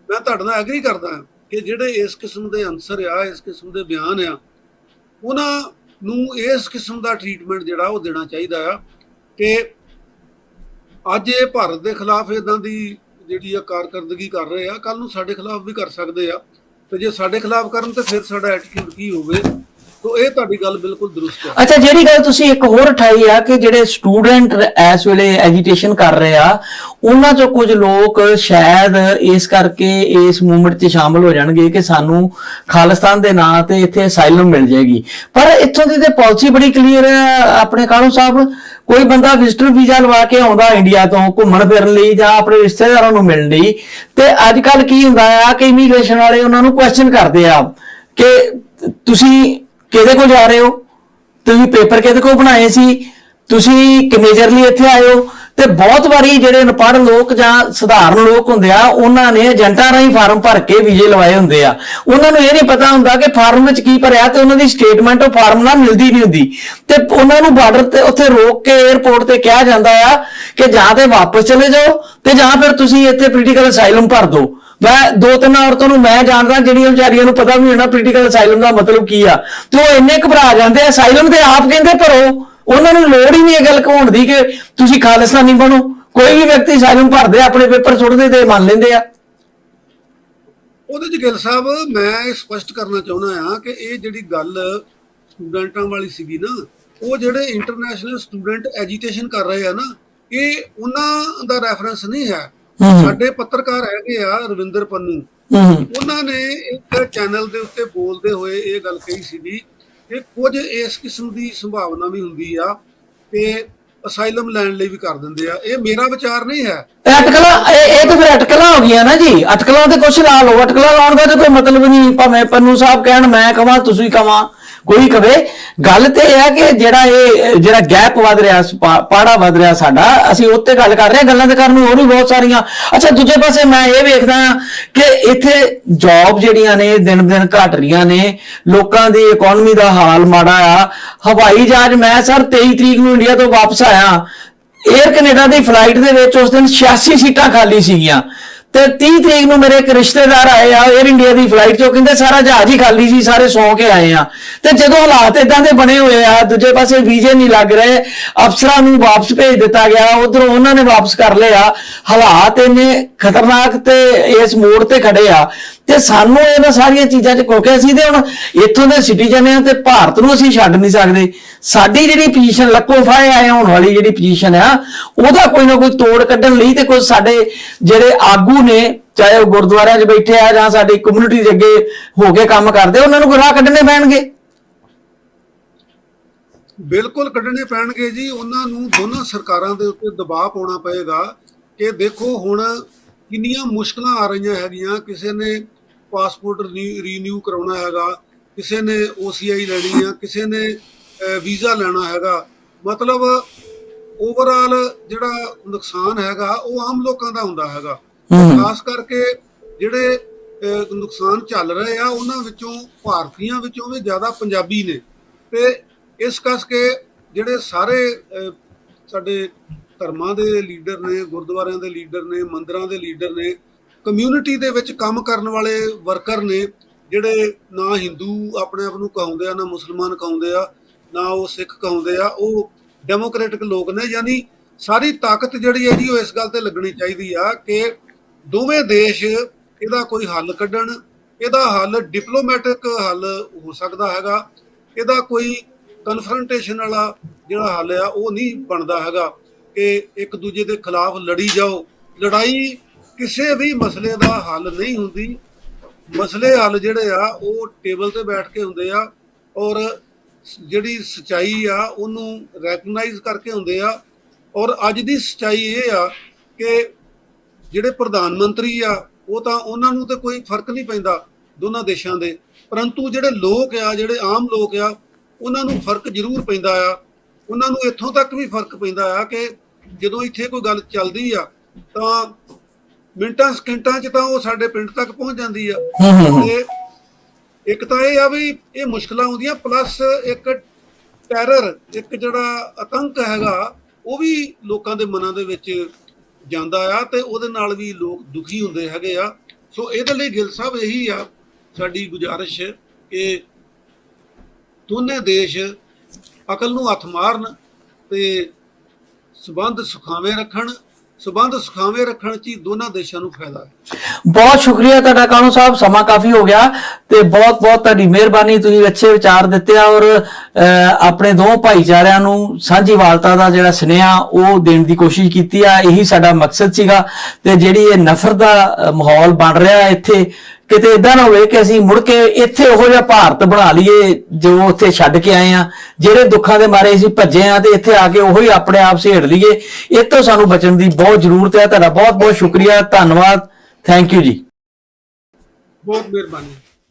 ਮੈਂ ਤੁਹਾਡੇ ਨਾਲ ਐਗਰੀ ਕਰਦਾ ਕਿ ਜਿਹੜੇ ਇਸ ਕਿਸਮ ਦੇ ਆਨਸਰ ਆ ਇਸ ਕਿਸਮ ਦੇ ਬਿਆਨ ਆ ਉਹਨਾਂ ਨੂੰ ਇਸ ਕਿਸਮ ਦਾ ਟ੍ਰੀਟਮੈਂਟ ਜਿਹੜਾ ਉਹ ਦੇਣਾ ਚਾਹੀਦਾ ਆ ਕਿ ਅੱਜ ਇਹ ਭਾਰਤ ਦੇ ਖਿਲਾਫ ਇਦਾਂ ਦੀ ਜਿਹੜੀ ਆ ਕਾਰਕਰਦਗੀ ਕਰ ਰਹੇ ਆ ਕੱਲ ਨੂੰ ਸਾਡੇ ਖਿਲਾਫ ਵੀ ਕਰ ਸਕਦੇ ਆ। ਤੇ ਜੇ ਸਾਡੇ ਖਿਲਾਫ ਕਰਨ ਤੇ ਫਿਰ ਸਾਡਾ ਐਟੀਟਿਊਡ ਕੀ ਹੋਵੇ? ਤੋ ਇਹ ਤੁਹਾਡੀ ਗੱਲ ਬਿਲਕੁਲ ਦਰੁਸਤ ਹੈ। ਅੱਛਾ, ਜਿਹੜੀ ਗੱਲ ਤੁਸੀਂ ਇੱਕ ਹੋਰ ਉਠਾਈ ਆ ਕਿ ਜਿਹੜੇ ਸਟੂਡੈਂਟ ਇਸ ਵੇਲੇ ਐਜੀਟੇਸ਼ਨ ਕਰ ਰਹੇ ਆ, ਉਹਨਾਂ ਚੋਂ ਕੁਝ ਲੋਕ ਸ਼ਾਇਦ ਇਸ ਕਰਕੇ ਇਸ ਮੂਵਮੈਂਟ 'ਚ ਸ਼ਾਮਲ ਹੋ ਜਾਣਗੇ ਕਿ ਸਾਨੂੰ ਖਾਲਿਸਤਾਨ ਦੇ ਨਾਂ ਤੇ ਇੱਥੇ ਅਸਾਈਲਮ ਮਿਲ ਜਾਏਗੀ। ਪਰ ਇੱਥੋਂ ਦੀ ਤੇ ਪਾਲਿਸੀ ਬੜੀ ਕਲੀਅਰ ਹੈ, ਆਪਣੇ ਕਾਲੂ ਸਾਹਿਬ। ਕੋਈ ਬੰਦਾ ਵਿਜ਼ਟਰ ਵੀਜ਼ਾ ਲਵਾ ਕੇ ਆਉਂਦਾ ਇੰਡੀਆ ਤੋਂ ਘੁੰਮਣ ਫਿਰਨ ਲਈ ਜਾਂ ਆਪਣੇ ਰਿਸ਼ਤੇਦਾਰਾਂ ਨੂੰ ਮਿਲਣ ਲਈ, ਤੇ ਅੱਜ ਕੱਲ ਕੀ ਹੁੰਦਾ ਆ ਕਿ ਇਮੀਗ੍ਰੇਸ਼ਨ ਵਾਲੇ ਉਹਨਾਂ ਨੂੰ ਕੁਐਸਚਨ ਕਰਦੇ ਆ ਕਿ ਤੁਸੀਂ ਕਿਹਦੇ ਕੋਲ ਜਾ ਰਹੇ ਹੋ? ਤੁਸੀਂ ਪੇਪਰ ਕਿਹਦੇ ਕੋਲ ਬਣਾਏ ਸੀ? ਤੁਸੀਂ ਕਿੰਨੇ ਲਈ ਇੱਥੇ ਆਏ ਹੋ? ਤੇ ਬਹੁਤ ਵਾਰੀ ਜਿਹੜੇ ਅਨਪੜ੍ਹ ਲੋਕ ਜਾਂ ਸਧਾਰਨ ਲੋਕ ਹੁੰਦੇ ਆ, ਉਹਨਾਂ ਨੇ ਏਜੰਟਾਂ ਰਾਹੀਂ ਫਾਰਮ ਭਰ ਕੇ ਵੀਜ਼ੇ ਲਵਾਏ ਹੁੰਦੇ ਆ। ਉਹਨਾਂ ਨੂੰ ਇਹ ਨਹੀਂ ਪਤਾ ਹੁੰਦਾ ਕਿ ਫਾਰਮ ਵਿੱਚ ਕੀ ਭਰਿਆ ਤੇ ਉਹਨਾਂ ਦੀ ਸਟੇਟਮੈਂਟ ਉਹ ਫਾਰਮ ਨਾਲ ਮਿਲਦੀ ਨਹੀਂ ਹੁੰਦੀ। ਤੇ ਉਹਨਾਂ ਨੂੰ ਬਾਰਡਰ ਤੇ ਉੱਥੇ ਰੋਕ ਕੇ 에ਅਰਪੋਰਟ ਤੇ ਕਿਹਾ ਜਾਂਦਾ ਆ ਕਿ ਜਾਂ ਤੇ ਵਾਪਸ ਚਲੇ ਜਾਓ ਤੇ ਜਾਂ ਫਿਰ ਤੁਸੀਂ ਇੱਥੇ ਪੋਲੀਟੀਕਲ ਅਸਾਈਲਮ ਭਰ ਦਿਓ। ਮੈਂ ਦੋ ਤਿੰਨ ਔਰਤਾਂ ਨੂੰ ਮੈਂ ਜਾਣਦਾ, ਜਿਹੜੀਆਂ ਵਿਚਾਰੀਆਂ ਨੂੰ ਪਤਾ ਵੀ ਹੋਣਾ ਪੋਲੀਟੀਕਲ ਅਸਾਈਲਮ ਦਾ ਮਤਲਬ ਕੀ ਆ। ਤੇ ਉਹ ਇੰਨੇ ਘਬਰਾ ਜਾਂਦੇ ਆ ਅਸਾਈਲਮ ਤੇ ਆਪ ਕਹਿੰਦੇ ਭਰੋ। ਉਹਨਾਂ ਨੂੰ ਲੋੜ ਹੀ ਨਹੀਂ ਇਹ ਗੱਲ ਕਹਾਉਣ ਦੀ ਕਿ ਤੁਸੀਂ ਖਾਲਿਸਤਾਨੀ ਬਣੋ। ਕੋਈ ਵੀ ਵਿਅਕਤੀ ਅਸਾਈਲਮ ਭਰਦੇ ਆਪਣੇ ਪੇਪਰ ਸੁੱਟਦੇ ਤੇ ਮੰਨ ਲੈਂਦੇ ਆ। ਉਹਦੇ ਚ ਗਿੱਲ ਸਾਹਿਬ, ਮੈਂ ਇਹ ਸਪਸ਼ਟ ਕਰਨਾ ਚਾਹੁੰਦਾ ਆ ਕਿ ਇਹ ਜਿਹੜੀ ਗੱਲ ਸਟੂਡੈਂਟਾਂ ਵਾਲੀ ਸੀਗੀ ਨਾ, ਉਹ ਜਿਹੜੇ ਇੰਟਰਨੈਸ਼ਨਲ ਸਟੂਡੈਂਟ ਐਜੀਟੇਸ਼ਨ ਕਰ ਰਹੇ ਆ ਨਾ, ਇਹ ਉਹਨਾਂ ਦਾ ਰੈਫਰੈਂਸ ਨਹੀਂ ਹੈ। ਸਾਡੇ ਪੱਤਰਕਾਰ ਹੈਗੇ ਆ ਰਵਿੰਦਰ ਪੰਨੂ। ਉਹਨਾਂ ਨੇ ਇੱਕ ਚੈਨਲ ਦੇ ਉੱਤੇ ਬੋਲਦੇ ਹੋਏ ਇਹ ਗੱਲ ਕਹੀ ਸੀਗੀ ਕਿ ਕੁਝ ਇਸ ਕਿਸਮ ਦੀ ਸੰਭਾਵਨਾ ਵੀ ਹੁੰਦੀ ਆ ਕਿ ਅਸਾਈਲਮ ਲੈਣ ਲਈ ਵੀ ਕਰ ਦਿੰਦੇ ਆ। ਇਹ ਮੇਰਾ ਵਿਚਾਰ ਨਹੀਂ ਹੈ। ਅਟਕਲਾਂ ਇਹ ਇਹ ਤਾਂ ਫਿਰ ਅਟਕਲਾਂ ਹੋ ਗਈਆਂ ਨਾ ਜੀ। ਅਟਕਲਾਂ ਤੇ ਕੁਛ ਲਾ ਲਓ। ਅਟਕਲਾਂ ਲਾਉਣ ਦਾ ਤਾਂ ਕੋਈ ਮਤਲਬ ਨਹੀਂ। ਭਾਵੇਂ ਪੰਨੂ ਸਾਹਿਬ ਕਹਿਣ ਮੈਂ ਕਹਾਂ ਤੁਸੀਂ ਕਹਾਂ ਕੋਈ ਕਵੇ। ਗੱਲ ਤੇ ਇਹ ਹੈ ਕਿ ਜਿਹੜਾ ਇਹ, ਜਿਹੜਾ ਗੈਪ ਵਧ ਰਿਹਾ, ਪਾ- ਪਾੜਾ ਵਧ ਰਿਹਾ ਸਾਡਾ, ਅਸੀਂ ਉੱਤੇ ਗੱਲ ਕਰ ਰਹੇ ਹਾਂ, ਗੱਲਾਂ ਤੇ ਕਰਨ ਨੂੰ ਹੋਰ ਵੀ ਬਹੁਤ ਸਾਰੀਆਂ। ਅੱਛਾ, ਦੂਜੇ ਪਾਸੇ ਮੈਂ ਇਹ ਵੇਖਦਾ ਕਿ ਇੱਥੇ ਜੌਬ ਜਿਹੜੀਆਂ ਨੇ ਦਿਨ ਦਿਨ ਘਟ ਰਹੀਆਂ ਨੇ। ਲੋਕਾਂ ਦੀ ਇਕਨੋਮੀ ਦਾ ਹਾਲ ਮਾੜਾ ਆ। ਹਵਾਈ ਜਹਾਜ਼ ਮੈਂ ਸਰ 23 ਤਰੀਕ ਨੂੰ ਇੰਡੀਆ ਤੋਂ ਵਾਪਸ ਆਇਆ। 에ਅਰ ਕੈਨੇਡਾ ਦੀ ਫਲਾਈਟ ਦੇ ਵਿੱਚ ਉਸ ਦਿਨ 86 ਸੀਟਾਂ ਖਾਲੀ ਸੀਗੀਆਂ। ਤੇ 30 ਤਰੀਕ ਨੂੰ ਮੇਰੇ ਇੱਕ ਰਿਸ਼ਤੇਦਾਰ ਆਏ ਆ 에ਅਰ ਇੰਡੀਆ ਦੀ ਫਲਾਈਟ ਚੋਂ ਕਹਿੰਦੇ ਸਾਰਾ ਜਹਾਜ਼ ਹੀ ਖਾਲੀ ਸੀ, ਸਾਰੇ ਸੌਂ ਕੇ ਆਏ ਆ। ਤੇ ਜਦੋਂ ਹਾਲਾਤ ਇਦਾਂ ਦੇ ਬਣੇ ਹੋਏ ਆ, ਦੂਜੇ ਪਾਸੇ ਵੀਜ਼ੇ ਨਹੀਂ ਲੱਗ ਰਹੇ, ਅਫਸਰਾਂ ਨੂੰ ਵਾਪਸ ਭੇਜ ਦਿੱਤਾ ਗਿਆ, ਉਧਰੋਂ ਉਹਨਾਂ ਨੇ ਵਾਪਸ ਕਰ ਲਿਆ। ਹਾਲਾਤ ਇੰਨੇ ਖਤਰਨਾਕ ਤੇ ਇਸ ਮੋੜ ਤੇ ਖੜੇ ਆ। ਤੇ ਸਾਨੂੰ ਇਹਨਾਂ ਸਾਰੀਆਂ ਚੀਜ਼ਾਂ 'ਚ ਕਿਉਂਕਿ ਅਸੀਂ ਤੇ ਹੁਣ ਇੱਥੋਂ ਦੇ ਸਿਟੀਜ਼ਨ ਆ ਤੇ ਭਾਰਤ ਨੂੰ ਅਸੀਂ ਛੱਡ ਨਹੀਂ ਸਕਦੇ। ਸਾਡੀ ਜਿਹੜੀ ਪੋਜੀਸ਼ਨ ਲੱਕੋ ਫਾਏ ਆਏ ਹੋਣ ਵਾਲੀ ਜਿਹੜੀ ਪੋਜੀਸ਼ਨ ਆ, ਉਹਦਾ ਕੋਈ ਨਾ ਕੋਈ ਤੋੜ ਕੱਢਣ ਲਈ ਤੇ ਕੋਈ ਸਾਡੇ ਜਿਹੜੇ ਆਗੂ ਨੇ, ਚਾਹੇ ਉਹ ਗੁਰਦੁਆਰਿਆਂ 'ਚ ਬੈਠੇ ਆ ਜਾਂ ਸਾਡੀ ਕਮਿਊਨਿਟੀ ਦੇ ਅੱਗੇ ਹੋ ਕੇ ਕੰਮ ਕਰਦੇ, ਉਹਨਾਂ ਨੂੰ ਕੋਈ ਰਾਹ ਕੱਢਣੇ ਪੈਣਗੇ? ਬਿਲਕੁਲ ਕੱਢਣੇ ਪੈਣਗੇ ਜੀ। ਉਹਨਾਂ ਨੂੰ ਦੋਨਾਂ ਸਰਕਾਰਾਂ ਦੇ ਉੱਤੇ ਦਬਾਅ ਪਾਉਣਾ ਪਏਗਾ ਕਿ ਦੇਖੋ ਹੁਣ ਕਿੰਨੀਆਂ ਮੁਸ਼ਕਲਾਂ ਆ ਰਹੀਆਂ ਹੈਗੀਆਂ। ਕਿਸੇ ਨੇ ਪਾਸਪੋਰਟ ਰੀਨਿਊ ਕਰਾਉਣਾ ਹੈਗਾ ਕਿਸੇ ਨੇ OCI ਲੈਣੀ ਆ ਕਿਸੇ ਨੇ ਵੀਜ਼ਾ ਲੈਣਾ ਹੈਗਾ ਮਤਲਬ ਓਵਰਆਲ ਜਿਹੜਾ ਨੁਕਸਾਨ ਹੈਗਾ ਉਹ ਆਮ ਲੋਕਾਂ ਦਾ ਹੁੰਦਾ ਹੈਗਾ। ਖਾਸ ਕਰਕੇ ਜਿਹੜੇ ਨੁਕਸਾਨ ਚੱਲ ਰਹੇ ਆ ਉਹਨਾਂ ਵਿੱਚੋਂ ਭਾਰਤੀਆਂ ਵਿੱਚੋਂ ਵੀ ਜ਼ਿਆਦਾ ਪੰਜਾਬੀ ਨੇ ਤੇ ਇਸ ਕਰਕੇ ਜਿਹੜੇ ਸਾਰੇ ਸਾਡੇ ਧਰਮਾਂ ਦੇ ਲੀਡਰ ਨੇ ਗੁਰਦੁਆਰਿਆਂ ਦੇ ਲੀਡਰ ਨੇ ਮੰਦਰਾਂ ਦੇ ਲੀਡਰ ਨੇ ਕਮਿਊਨਿਟੀ ਦੇ ਵਿੱਚ ਕੰਮ ਕਰਨ ਵਾਲੇ ਵਰਕਰ ਨੇ, ਜਿਹੜੇ ਨਾ ਹਿੰਦੂ ਆਪਣੇ ਆਪ ਨੂੰ ਕਹਾਉਂਦੇ ਆ, ਨਾ ਮੁਸਲਮਾਨ ਕਹਾਉਂਦੇ ਆ, ਨਾ ਉਹ ਸਿੱਖ ਕਹਾਉਂਦੇ ਆ, ਉਹ ਡੈਮੋਕ੍ਰੈਟਿਕ ਲੋਕ ਨੇ, ਯਾਨੀ ਸਾਰੀ ਤਾਕਤ ਜਿਹੜੀ ਹੈ ਜੀ ਉਹ ਇਸ ਗੱਲ ਤੇ ਲੱਗਣੀ ਚਾਹੀਦੀ ਆ ਕਿ ਦੋਵੇਂ ਦੇਸ਼ ਇਹਦਾ ਕੋਈ ਹੱਲ ਕੱਢਣ, ਇਹਦਾ ਹੱਲ ਡਿਪਲੋਮੈਟਿਕ ਹੱਲ ਹੋ ਸਕਦਾ ਹੈਗਾ, ਇਹਦਾ ਕੋਈ ਕਨਫਰੰਟੇਸ਼ਨ ਵਾਲਾ ਜਿਹੜਾ ਹੱਲ ਆ ਉਹ ਨਹੀਂ ਬਣਦਾ ਹੈਗਾ ਕਿ ਇੱਕ ਦੂਜੇ ਦੇ ਖਿਲਾਫ ਲੜੀ ਜਾਓ, ਲੜਾਈ ਕਿਸੇ ਵੀ ਮਸਲੇ ਦਾ ਹੱਲ ਨਹੀਂ ਹੁੰਦੀ। ਮਸਲੇ ਹੱਲ ਜਿਹੜੇ ਆ, ਉਹ ਟੇਬਲ ਤੇ ਬੈਠ ਕੇ ਹੁੰਦੇ ਆ ਔਰ ਜਿਹੜੀ ਸਚਾਈ ਆ, ਉਹਨੂੰ ਰੈਕਗਨਾਈਜ਼ ਕਰਕੇ ਹੁੰਦੇ ਆ। ਔਰ ਅੱਜ ਦੀ ਸਚਾਈ ਇਹ ਆ ਕਿ ਜਿਹੜੇ ਪ੍ਰਧਾਨ ਮੰਤਰੀ ਆ, ਉਹ ਤਾਂ ਉਹਨਾਂ ਨੂੰ ਤੇ ਕੋਈ ਫ਼ਰਕ ਨਹੀਂ ਪੈਂਦਾ ਦੋਨਾਂ ਦੇਸ਼ਾਂ ਦੇ। ਪਰੰਤੂ ਜਿਹੜੇ ਲੋਕ ਆ, ਜਿਹੜੇ ਆਮ ਲੋਕ ਆ, ਉਹਨਾਂ ਨੂੰ ਫ਼ਰਕ ਜ਼ਰੂਰ ਪੈਂਦਾ ਆ। ਉਹਨਾਂ ਨੂੰ ਇੱਥੋਂ ਤੱਕ ਵੀ ਫ਼ਰਕ ਪੈਂਦਾ ਆ ਕਿ ਜਦੋਂ ਇੱਥੇ ਕੋਈ ਗੱਲ ਚੱਲਦੀ ਆ, ਤਾਂ ਮਿੰਟਾਂ ਸਕਿੰਟਾਂ 'ਚ ਤਾਂ ਉਹ ਸਾਡੇ ਪਿੰਡ ਤੱਕ ਪਹੁੰਚ ਜਾਂਦੀ ਆ। ਤੇ ਇੱਕ ਤਾਂ ਇਹ ਆ ਵੀ ਇਹ ਮੁਸ਼ਕਲਾਂ ਆਉਂਦੀਆਂ ਪਲੱਸ ਇੱਕ ਟੈਰਰ ਇੱਕ ਜਿਹੜਾ ਆਤੰਕ ਹੈਗਾ ਉਹ ਵੀ ਲੋਕਾਂ ਦੇ ਮਨਾਂ ਦੇ ਵਿੱਚ ਜਾਂਦਾ ਆ ਤੇ ਉਹਦੇ ਨਾਲ ਵੀ ਲੋਕ ਦੁਖੀ ਹੁੰਦੇ ਹੈਗੇ ਆ। ਸੋ ਇਹਦੇ ਲਈ ਗਿੱਲ ਸਾਹਿਬ ਇਹੀ ਆ ਸਾਡੀ ਗੁਜ਼ਾਰਿਸ਼ ਕਿ ਦੋਨੇ ਦੇਸ਼ ਅਕਲ ਨੂੰ ਹੱਥ ਮਾਰਨ ਤੇ ਸਬੰਧ ਸੁਖਾਵੇਂ ਰੱਖਣ ਸਬੰਧ ਸੁਖਾਵੇਂ ਰੱਖਣ 'ਚ ਦੋਨਾਂ ਦੇਸ਼ਾਂ ਨੂੰ ਫਾਇਦਾ ਹੈ। ਬਹੁਤ ਸ਼ੁਕਰੀਆ ਤੁਹਾਡਾ ਕਾਨੂੰ ਸਾਹਿਬ, ਸਮਾਂ ਕਾਫੀ ਹੋ ਗਿਆ ਤੇ ਬਹੁਤ ਬਹੁਤ ਤੁਹਾਡੀ ਮਿਹਰਬਾਨੀ, ਤੁਸੀਂ ਅੱਛੇ ਵਿਚਾਰ ਦਿੱਤੇ ਆ ਔਰ ਆਪਣੇ ਦੋ ਭਾਈਚਾਰਿਆਂ ਨੂੰ ਸਾਂਝੀ ਵਾਲਤਾ ਦਾ ਜਿਹੜਾ ਸੁਨੇਹਾ ਉਹ ਦੇਣ ਦੀ ਕੋਸ਼ਿਸ਼ ਕੀਤੀ ਆ, ਇਹੀ ਸਾਡਾ ਮਕਸਦ ਸੀਗਾ ਤੇ ਜਿਹੜੀ ਇਹ ਨਫ਼ਰਤ ਦਾ ਮਾਹੌਲ ਬਣ ਰਿਹਾ ਇੱਥੇ ਕਿਤੇ ਇਦਾਂ ਨਾ ਹੋਵੇ ਕਿ ਅਸੀਂ ਮੁੜ ਕੇ ਇੱਥੇ ਉਹੋ ਜਿਹਾ ਭਾਰਤ ਬਣਾ ਲਈਏ ਜੋ ਉੱਥੇ ਛੱਡ ਕੇ ਆਏ ਆ, ਜਿਹੜੇ ਦੁੱਖਾਂ ਦੇ ਮਾਰੇ ਅਸੀਂ ਭੱਜੇ ਆ ਤੇ ਇੱਥੇ ਆ ਕੇ ਉਹੋ ਹੀ ਆਪਣੇ ਆਪ ਸੇੜ ਲਈਏ, ਇਹ ਤੋਂ ਸਾਨੂੰ ਬਚਣ ਦੀ ਬਹੁਤ ਜ਼ਰੂਰਤ ਹੈ। ਤੁਹਾਡਾ ਬਹੁਤ ਬਹੁਤ ਸ਼ੁਕਰੀਆ, ਧੰਨਵਾਦ। ਥੈਂਕ ਯੂ ਜੀ। ਬਹੁਤ ਮਿਹਰਬਾਨੀ।